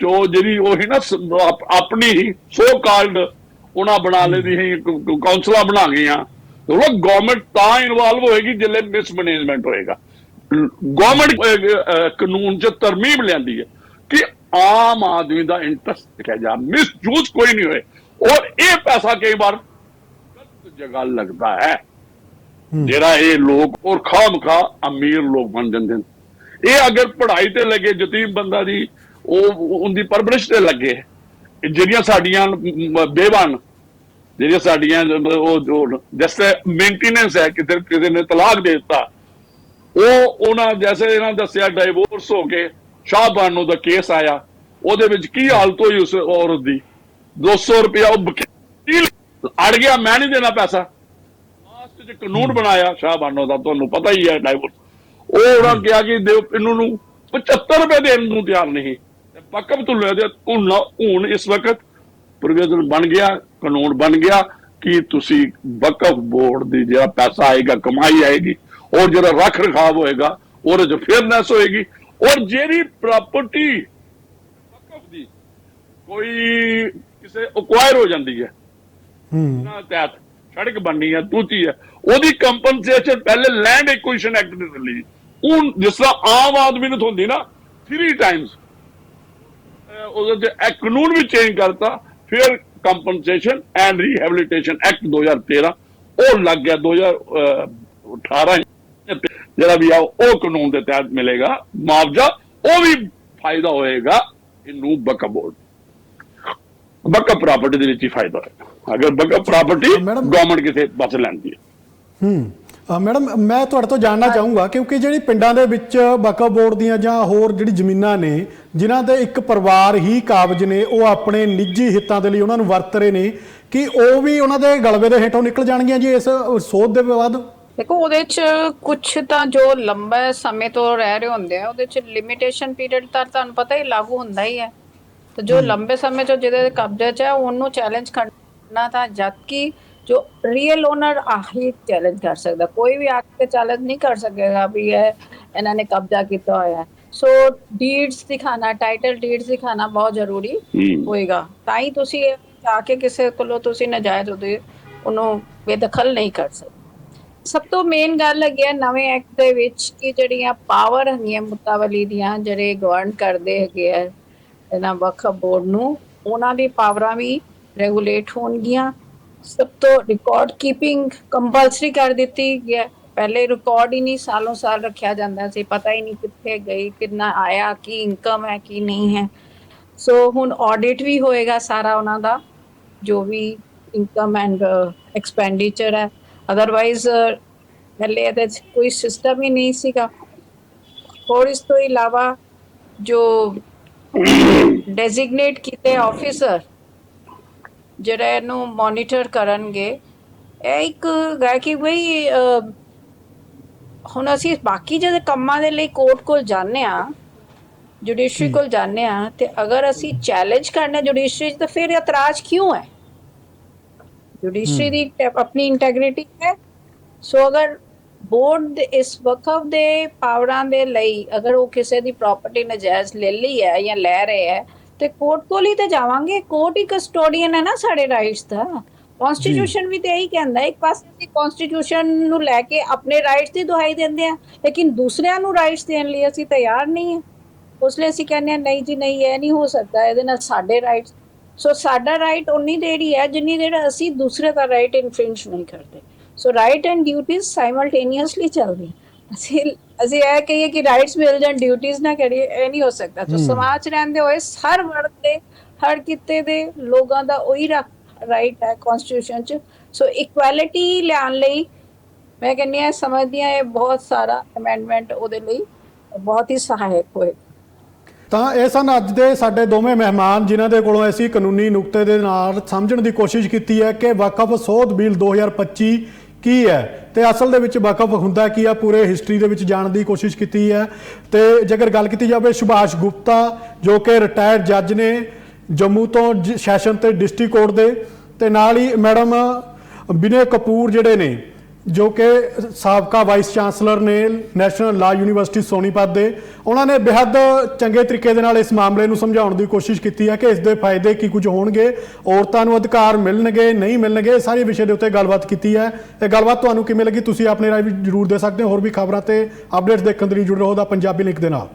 ਜੋ ਜਿਹੜੀ ਉਹ ਹੈ ਨਾ ਆਪਣੀ ਹੀ ਸੋ ਕਾਲਡ ਉਹਨਾਂ ਬਣਾ ਲੈਦੀ ਸੀ ਕੌਂਸਲਾ ਬਣਾ ਗਈਆਂ। ਉਹ ਗਵਰਨਮੈਂਟ ਤਾਂ ਇਨਵੋਲਵ ਹੋਏਗੀ, ਜਿੱਲੇ ਮਿਸਮੈਨੇਜਮੈਂਟ ਹੋਏਗਾ। ਗਵਰਨਮੈਂਟ ਕਾਨੂੰਨ 'ਚ ਤਰਮੀਮ ਲਿਆਂਦੀ ਹੈ ਕਿ ਆਮ ਆਦਮੀ ਦਾ ਇੰਟਰਸਟ ਦੇਖਿਆ ਜਾ ਮਿਸਯੂਜ਼ ਕੋਈ ਨਹੀਂ ਹੋਏ। ਔਰ ਇਹ ਪੈਸਾ ਕਈ ਵਾਰ ਗਲਤ ਜਗ੍ਹਾ ਲੱਗਦਾ ਹੈ। ਜਿਹੜਾ ਇਹ ਲੋਕ ਔਰ ਖਾਮ ਖਾ ਅਮੀਰ ਲੋਕ ਬਣ ਜਾਂਦੇ ਨੇ। ਇਹ ਅਗਰ ਪੜ੍ਹਾਈ ਤੇ ਲੱਗੇ ਯਤੀਮ ਬੰਦਾ ਦੀ ਉਹ ਉਹਦੀ ਪਰਵਰਿਸ਼ ਤੇ ਲੱਗੇ ਜਿਹੜੀਆਂ ਸਾਡੀਆਂ ਬੇਵਾਨ ਜਿਹੜੀਆਂ ਸਾਡੀਆਂ ਉਹ ਜੋ ਜੈਸੇ ਮੇਨਟੇਨੈਂਸ ਹੈ ਕਿਤੇ ਕਿਸੇ ਨੇ ਤਲਾਕ ਦੇ ਦਿੱਤਾ ਉਹ ਉਹਨਾਂ ਜੈਸੇ ਇਹਨਾਂ ਦੱਸਿਆ ਡਾਈਵੋਰਸ ਹੋ ਕੇ ਸ਼ਾਹਬਾਨੋ ਦਾ ਕੇਸ ਆਇਆ। ਉਹਦੇ ਵਿੱਚ ਕੀ ਹਾਲਤ ਹੋਈ ਉਸ ਔਰਤ ਦੀ? 200 ਰੁਪਇਆ ਉਹ ਵਕੀਲ ਅੜ ਗਿਆ ਮੈਂ ਨਹੀਂ ਦੇਣਾ ਪੈਸਾ। ਲਾਸਟ 'ਚ ਕਾਨੂੰਨ ਬਣਾਇਆ ਸ਼ਾਹਬਾਨੋ ਦਾ ਤੁਹਾਨੂੰ ਪਤਾ ਹੀ ਹੈ ਡਾਈਵੋਰਸ ਉਹ ਉਹਨਾਂ ਕਿਹਾ ਕਿ ਦਿਓ ਇਹਨੂੰ ਨੂੰ 75 ਰੁਪਏ ਦੇਣ ਨੂੰ ਤਿਆਰ ਨਹੀਂ। ਤੇ ਪੱਕਮ ਤੋਂ ਲੈ ਦੇ ਹੁਣ ਹੁਣ ਇਸ ਵਕਤ ਪ੍ਰੋਵੀਜ਼ਨ ਬਣ ਗਿਆ ਕਾਨੂੰਨ ਬਣ ਗਿਆ ਕਿ ਤੁਸੀਂ ਵਕਫ ਬੋਰਡ ਦੀ ਜਿਹੜਾ ਪੈਸਾ ਆਏਗਾ ਕਮਾਈ ਆਏਗੀ। ਔਰ ਜਿਹੜਾ ਰੱਖ ਰਖਾਵ ਹੋਏਗਾ ਉਹਦੇ ਚ ਫੇਅਰਨੈਸ ਹੋਏਗੀ। ਔਰ ਜਿਹੜੀ ਪ੍ਰਾਪਰਟੀ ਵਕਫ ਦੀ ਕੋਈ ਕਿਸੇ ਅਕਵਾਇਰ ਹੋ ਜਾਂਦੀ ਹੈ ਹੂੰ। ਨਾ ਤਹਿਤ ਸੜਕ ਬਣਨੀ ਹੈ ਤੂਤੀ ਹੈ ਉਹਦੀ ਕੰਪਨਸੇਸ਼ਨ ਪਹਿਲੇ ਲੈਂਡ ਐਕੁਇਸ਼ਨ ਐਕਟ ਦੇ ਲਈ ਉਹ ਜਿਸ ਤਰ੍ਹਾਂ ਆਮ ਆਦਮੀ ਨੂੰ ਹੁੰਦੀ ਨਾ 3 ਟਾਈਮਸ ਉਹਦੇ ਤੇ ਕਾਨੂੰਨ ਵੀ ਚੇਂਜ ਕਰਤਾ ਫਿਰ ਕੰਪਨਸੇਸ਼ਨ ਐਂਡ ਰੀਹੈਬਿਲਿਟੇਸ਼ਨ ਐਕਟ 2013 ਉਹ ਲੱਗ ਗਿਆ 2018 ਜਿਹੜਾ ਵੀ ਆ ਉਹ ਕਾਨੂੰਨ ਦੇ ਤਹਿਤ ਮਿਲੇਗਾ। ਮੁਆਵਜ਼ਾ ਉਹ ਵੀ ਫਾਇਦਾ ਹੋਏਗਾ। ਇਹਨੂੰ ਬਕਾ ਬੋਰਡ ਬਕਾ ਪ੍ਰਾਪਰਟੀ ਦੇ ਵਿੱਚ ਹੀ ਫਾਇਦਾ ਹੋਏਗਾ। ਅਗਰ ਬਕਾ ਪ੍ਰਾਪਰਟੀ ਗਵਰਨਮੈਂਟ ਕਿਸੇ ਪਾਸੇ ਲੈਂਦੀ ਹੈ। ਹੂੰ। ਅ, ਮੈਡਮ ਮੈਂ ਤੁਹਾਡੇ ਤੋਂ ਜਾਣਨਾ ਚਾਹੂੰਗਾ ਕਿਉਂਕਿ ਜਿਹੜੀ ਪਿੰਡਾਂ ਦੇ ਵਿੱਚ ਵਕਫ ਬੋਰਡ ਦੀਆਂ ਜਾਂ ਹੋਰ ਜਿਹੜੀ ਜ਼ਮੀਨਾਂ ਨੇ ਜਿਨ੍ਹਾਂ ਦੇ ਇੱਕ ਪਰਿਵਾਰ ਹੀ ਕਾਬਜ ਨੇ ਉਹ ਆਪਣੇ ਨਿੱਜੀ ਹਿੱਤਾਂ ਦੇ ਲਈ ਉਹਨਾਂ ਨੂੰ ਵਰਤ ਰਹੇ ਨੇ ਕਿ ਉਹ ਵੀ ਉਹਨਾਂ ਦੇ ਗਲਵੇ ਦੇ ਹੇਠੋਂ ਨਿਕਲ ਜਾਣਗੀਆਂ ਜੀ ਇਸ ਸੋਧ ਦੇ ਬਾਅਦ ਦੇਖੋ ਉਹਦੇ ਚ ਕੁਝ ਤਾਂ ਜੋ ਲੰਬੇ ਸਮੇਂ ਤੋਂ ਰਹਿ ਰਹੇ ਹੁੰਦੇ ਆ ਉਹਦੇ ਚ ਲਿਮਿਟੇਸ਼ਨ ਪੀਰੀਅਡ ਤਾਂ ਤੁਹਾਨੂੰ ਪਤਾ ਹੀ ਲਾਗੂ ਹੁੰਦਾ ਹੀ ਹੈ। ਤੇ ਜੋ ਲੰਬੇ ਸਮੇਂ ਤੋਂ ਜਿਹਦੇ ਕਬਜ਼ੇ 'ਚ ਹੈ ਉਹਨੂੰ ਚੈਲੰਜ ਕਰਨਾ ਤਾਂ ਜਦ ਕਿ ਜੋ ਰੀਅਲ ਓਨਰ ਆਹੀ ਚੈਲੰਜ ਕਰ ਸਕਦਾ। ਕੋਈ ਵੀ ਆ ਕੇ ਚੈਲੰਜ ਨਹੀਂ ਕਰ ਸਕੇਗਾ ਵੀ ਇਹ ਇਹਨਾਂ ਨੇ ਕਬਜ਼ਾ ਕੀਤਾ ਹੋਇਆ ਹੈ। ਸੋ ਡੀਡਸ ਦਿਖਾਣਾ ਟਾਈਟਲ ਡੀਡਸ ਦਿਖਾਣਾ ਬਹੁਤ ਜ਼ਰੂਰੀ। ਹੋਏਗਾ। ਤਾਂ ਹੀ ਤੁਸੀਂ ਜਾ ਕੇ ਕਿਸੇ ਕੋਲੋਂ ਤੁਸੀਂ ਨਜਾਇਜ਼ ਉਹਦੇ ਉਹਨੂੰ ਬੇਦਖਲ ਨਹੀਂ ਕਰ ਸਕਦੇ। ਸਭ ਤੋਂ ਮੇਨ ਗੱਲ ਹੈਗੀ ਹੈ ਨਵੇਂ ਐਕਟ ਦੇ ਵਿੱਚ ਕਿ ਜਿਹੜੀਆਂ ਪਾਵਰ ਹੈਗੀਆਂ ਮੁਤਾਵਲੀ ਦੀਆਂ, ਜਿਹੜੇ ਗਵਰਨ ਕਰਦੇ ਹੈਗੇ ਆ, ਇਹਨਾਂ ਵਕਫ ਬੋਰਡ ਨੂੰ, ਉਹਨਾਂ ਦੀ ਪਾਵਰਾਂ ਵੀ ਰੈਗੂਲੇਟ ਹੋਣਗੀਆਂ। ਸਭ ਤੋਂ ਰਿਕਾਰਡ ਕੀਪਿੰਗ ਕੰਪਲਸਰੀ ਕਰ ਦਿੱਤੀ ਗਿਆ ਪਹਿਲੇ ਰਿਕਾਰਡ ਹੀ ਨਹੀਂ ਸਾਲੋਂ ਸਾਲ ਰੱਖਿਆ ਜਾਂਦਾ ਸੀ, ਪਤਾ ਹੀ ਨਹੀਂ ਕਿੱਥੇ ਗਈ, ਕਿੰਨਾ ਆਇਆ, ਕੀ ਇਨਕਮ ਹੈ, ਕੀ ਨਹੀਂ ਹੈ। ਸੋ ਹੁਣ ਆਡਿਟ ਵੀ ਹੋਏਗਾ ਸਾਰਾ ਉਹਨਾਂ ਦਾ, ਜੋ ਵੀ ਇਨਕਮ ਐਂਡ ਐਕਸਪੈਂਡੀਚਰ ਹੈ। ਅਦਰਵਾਈਜ਼ ਪਹਿਲੇ ਇਹਦੇ 'ਚ ਕੋਈ ਸਿਸਟਮ ਹੀ ਨਹੀਂ ਸੀਗਾ। ਹੋਰ ਇਸ ਤੋਂ ਇਲਾਵਾ ਜੋ ਡੈਜ਼ਿਗਨੇਟ ਕੀਤੇ ਆਫੀਸਰ ਜਿਹੜਾ ਇਹਨੂੰ ਮੋਨੀਟਰ ਕਰਨਗੇ ਇਹ ਇੱਕ ਹੈ ਕਿ ਬਈ ਹੁਣ ਅਸੀਂ ਬਾਕੀ ਜਿਹੜੇ ਕੰਮਾਂ ਦੇ ਲਈ ਕੋਰਟ ਕੋਲ ਜਾਂਦੇ ਆ ਜੁਡੀਸ਼ਰੀ ਕੋਲ ਜਾਂਦੇ ਆ ਤੇ ਅਗਰ ਅਸੀਂ ਚੈਲੰਜ ਕਰਨਾ ਜੁਡੀਸ਼ਰੀ ਤਾਂ ਫਿਰ ਇਤਰਾਜ਼ ਕਿਉਂ ਹੈ? ਜੁਡੀਸ਼ਰੀ ਦੀ ਟੈ- ਆਪਣੀ ਇੰਟੈਗ੍ਰਿਟੀ ਹੈ। ਸੋ ਅਗਰ ਬੋਰਡ ਦੇ ਇਸ ਵਕਫ ਦੇ ਪਾਵਰਾਂ ਦੇ ਲਈ ਅਗਰ ਉਹ ਕਿਸੇ ਦੀ ਪ੍ਰਾਪਰਟੀ ਨਜਾਇਜ਼ ਲੈ ਲਈ ਹੈ ਜਾਂ ਲੈ ਰਹੇ ਹੈ ਤੇ ਕੋਰਟ ਕੋਲ ਹੀ ਤੇ ਜਾਵਾਂਗੇ। ਕੋਰਟ ਹੀ ਕਸਟੋਡੀਅਨ ਹੈ ਨਾ ਸਾਡੇ ਰਾਈਟਸ ਦਾ। ਕਨਸਟੀਟਿਊਸ਼ਨ ਵੀ ਤੇ ਇਹੀ ਕਹਿੰਦਾ ਇੱਕ ਪਾਸੇ ਅਸੀਂ ਕਨਸਟੀਟਿਊਸ਼ਨ ਨੂੰ ਲੈ ਕੇ ਆਪਣੇ ਰਾਈਟਸ ਦੀ ਦੁਹਾਈ ਦਿੰਦੇ ਆ ਲੇਕਿਨ ਦੂਸਰਿਆਂ ਨੂੰ ਰਾਈਟਸ ਦੇਣ ਲਈ ਅਸੀਂ ਤਿਆਰ ਨਹੀਂ ਹਾਂ। ਉਸ ਲਈ ਅਸੀਂ ਕਹਿੰਦੇ ਹਾਂ ਨਹੀਂ ਜੀ ਨਹੀਂ ਇਹ ਨਹੀਂ ਹੋ ਸਕਦਾ ਇਹਦੇ ਨਾਲ ਸਾਡੇ ਰਾਈਟਸ ਸੋ ਸਾਡਾ ਰਾਈਟ ਉਨੀ ਦੇਰ ਹੀ ਹੈ ਜਿੰਨੀ ਦੇਰ ਅਸੀਂ ਦੂਸਰੇ ਦਾ ਰਾਈਟ ਇਨਫ੍ਰਿੰਜ ਨਹੀਂ ਕਰਦੇ। ਸੋ ਰਾਈਟ ਐਂਡ ਡਿਊਟੀਆਂ ਸਾਈਮਲਟੇਨੀਅਸਲੀ ਚੱਲ ਰਹੀ ਅਸੀਂ ਅਸੀਂ ਇਹ ਕਹੀਏ ਕਿ ਰਾਈਟਸ ਮਿਲ ਜਾਣ ਡਿਊਟੀਆਂ ਨਾ ਕਰੀਏ ਇਹ ਨਹੀਂ ਹੋ ਸਕਦਾ। ਸੋ ਸਮਾਜ ਰਹਿੰਦੇ ਹੋਏ ਹਰ ਵਰਗ ਦੇ ਹਰ ਕਿੱਤੇ ਦੇ ਲੋਕਾਂ ਦਾ ਉਹੀ ਰਾਈਟ ਹੈ ਕਨਸਟੀਟਿਊਸ਼ਨ 'ਚ। ਸੋ ਇਕੁਐਲਿਟੀ ਲਿਆਉਣ ਲਈ ਮੈਂ ਕਹਿੰਦੀ ਹਾਂ ਸਮਝਦੀ ਹਾਂ ਇਹ ਬਹੁਤ ਸਾਰਾ ਅਮੈਂਡਮੈਂਟ ਉਹਦੇ ਲਈ ਬਹੁਤ ਹੀ ਸਹਾਇਕ ਹੋਏਗਾ। ਤਾਂ ਇਹ ਸਨ ਅੱਜ ਦੇ ਸਾਡੇ ਦੋਵੇਂ ਮਹਿਮਾਨ, ਜਿਨ੍ਹਾਂ ਦੇ ਕੋਲੋਂ ਅਸੀਂ ਕਾਨੂੰਨੀ ਨੁਕਤੇ ਦੇ ਨਾਲ ਸਮਝਣ ਦੀ ਕੋਸ਼ਿਸ਼ ਕੀਤੀ ਹੈ ਕਿ ਵਕਫ ਸੋਧ ਬਿੱਲ 2025 ਕੀ ਹੈ? ਤੇ ਅਸਲ ਦੇ ਵਿੱਚ ਵਕਫ ਹੁੰਦਾ ਕੀ ਆ? ਪੂਰੇ ਹਿਸਟਰੀ ਦੇ ਵਿੱਚ ਜਾਣ ਦੀ ਕੋਸ਼ਿਸ਼ ਕੀਤੀ ਹੈ। ਤੇ ਜੇਕਰ ਗੱਲ ਕੀਤੀ ਜਾਵੇ ਸੁਭਾਸ਼ ਗੁਪਤਾ, ਜੋ ਕਿ ਰਿਟਾਇਰਡ ਜੱਜ ਨੇ ਜੰਮੂ ਤੋਂ ਜ- ਸੈਸ਼ਨ ਤੇ ਡਿਸਟ੍ਰਿਕਟ ਕੋਰਟ ਦੇ, ਤੇ ਨਾਲ ਹੀ ਮੈਡਮ ਵਿਨੇ ਕਪੂਰ ਜਿਹੜੇ ਨੇ ਜੋ ਕਿ ਸਾਬਕਾ ਵਾਈਸ ਚਾਂਸਲਰ ਨੇ ਨੈਸ਼ਨਲ ਲਾ ਯੂਨੀਵਰਸਿਟੀ ਸੋਨੀਪਤ ਦੇ, ਉਹਨਾਂ ਨੇ ਬੇहद ਚੰਗੇ ਤਰੀਕੇ ਦੇ ਨਾਲ ਇਸ ਮਾਮਲੇ ਨੂੰ ਸਮਝਾਉਣ ਦੀ ਕੋਸ਼ਿਸ਼ ਕੀਤੀ ਹੈ ਕਿ ਇਸ ਦੇ ਫਾਇਦੇ ਕੀ ਕੁਝ ਹੋਣਗੇ, ਔਰਤਾਂ ਨੂੰ ਅਧਿਕਾਰ ਮਿਲਣਗੇ, ਨਹੀਂ ਮਿਲਣਗੇ, ਇਹ ਸਾਰੇ ਵਿਸ਼ੇ ਦੇ ਉੱਤੇ ਗੱਲਬਾਤ ਕੀਤੀ ਹੈ। ਇਹ ਗੱਲਬਾਤ ਤੁਹਾਨੂੰ ਕਿਵੇਂ ਲੱਗੀ? ਤੁਸੀਂ ਆਪਣੀ ਰਾਏ ਵੀ ਜਰੂਰ ਦੇ ਸਕਦੇ ਹੋ, ਹੋਰ ਵੀ ਖਬਰਾਂ ਤੇ ਅਪਡੇਟਸ ਦੇਖਣ ਦੇ ਲਈ ਜੁੜੇ ਰਹੋ ਦਾ ਪੰਜਾਬੀ ਲਿੰਕ ਦੇ ਨਾਲ।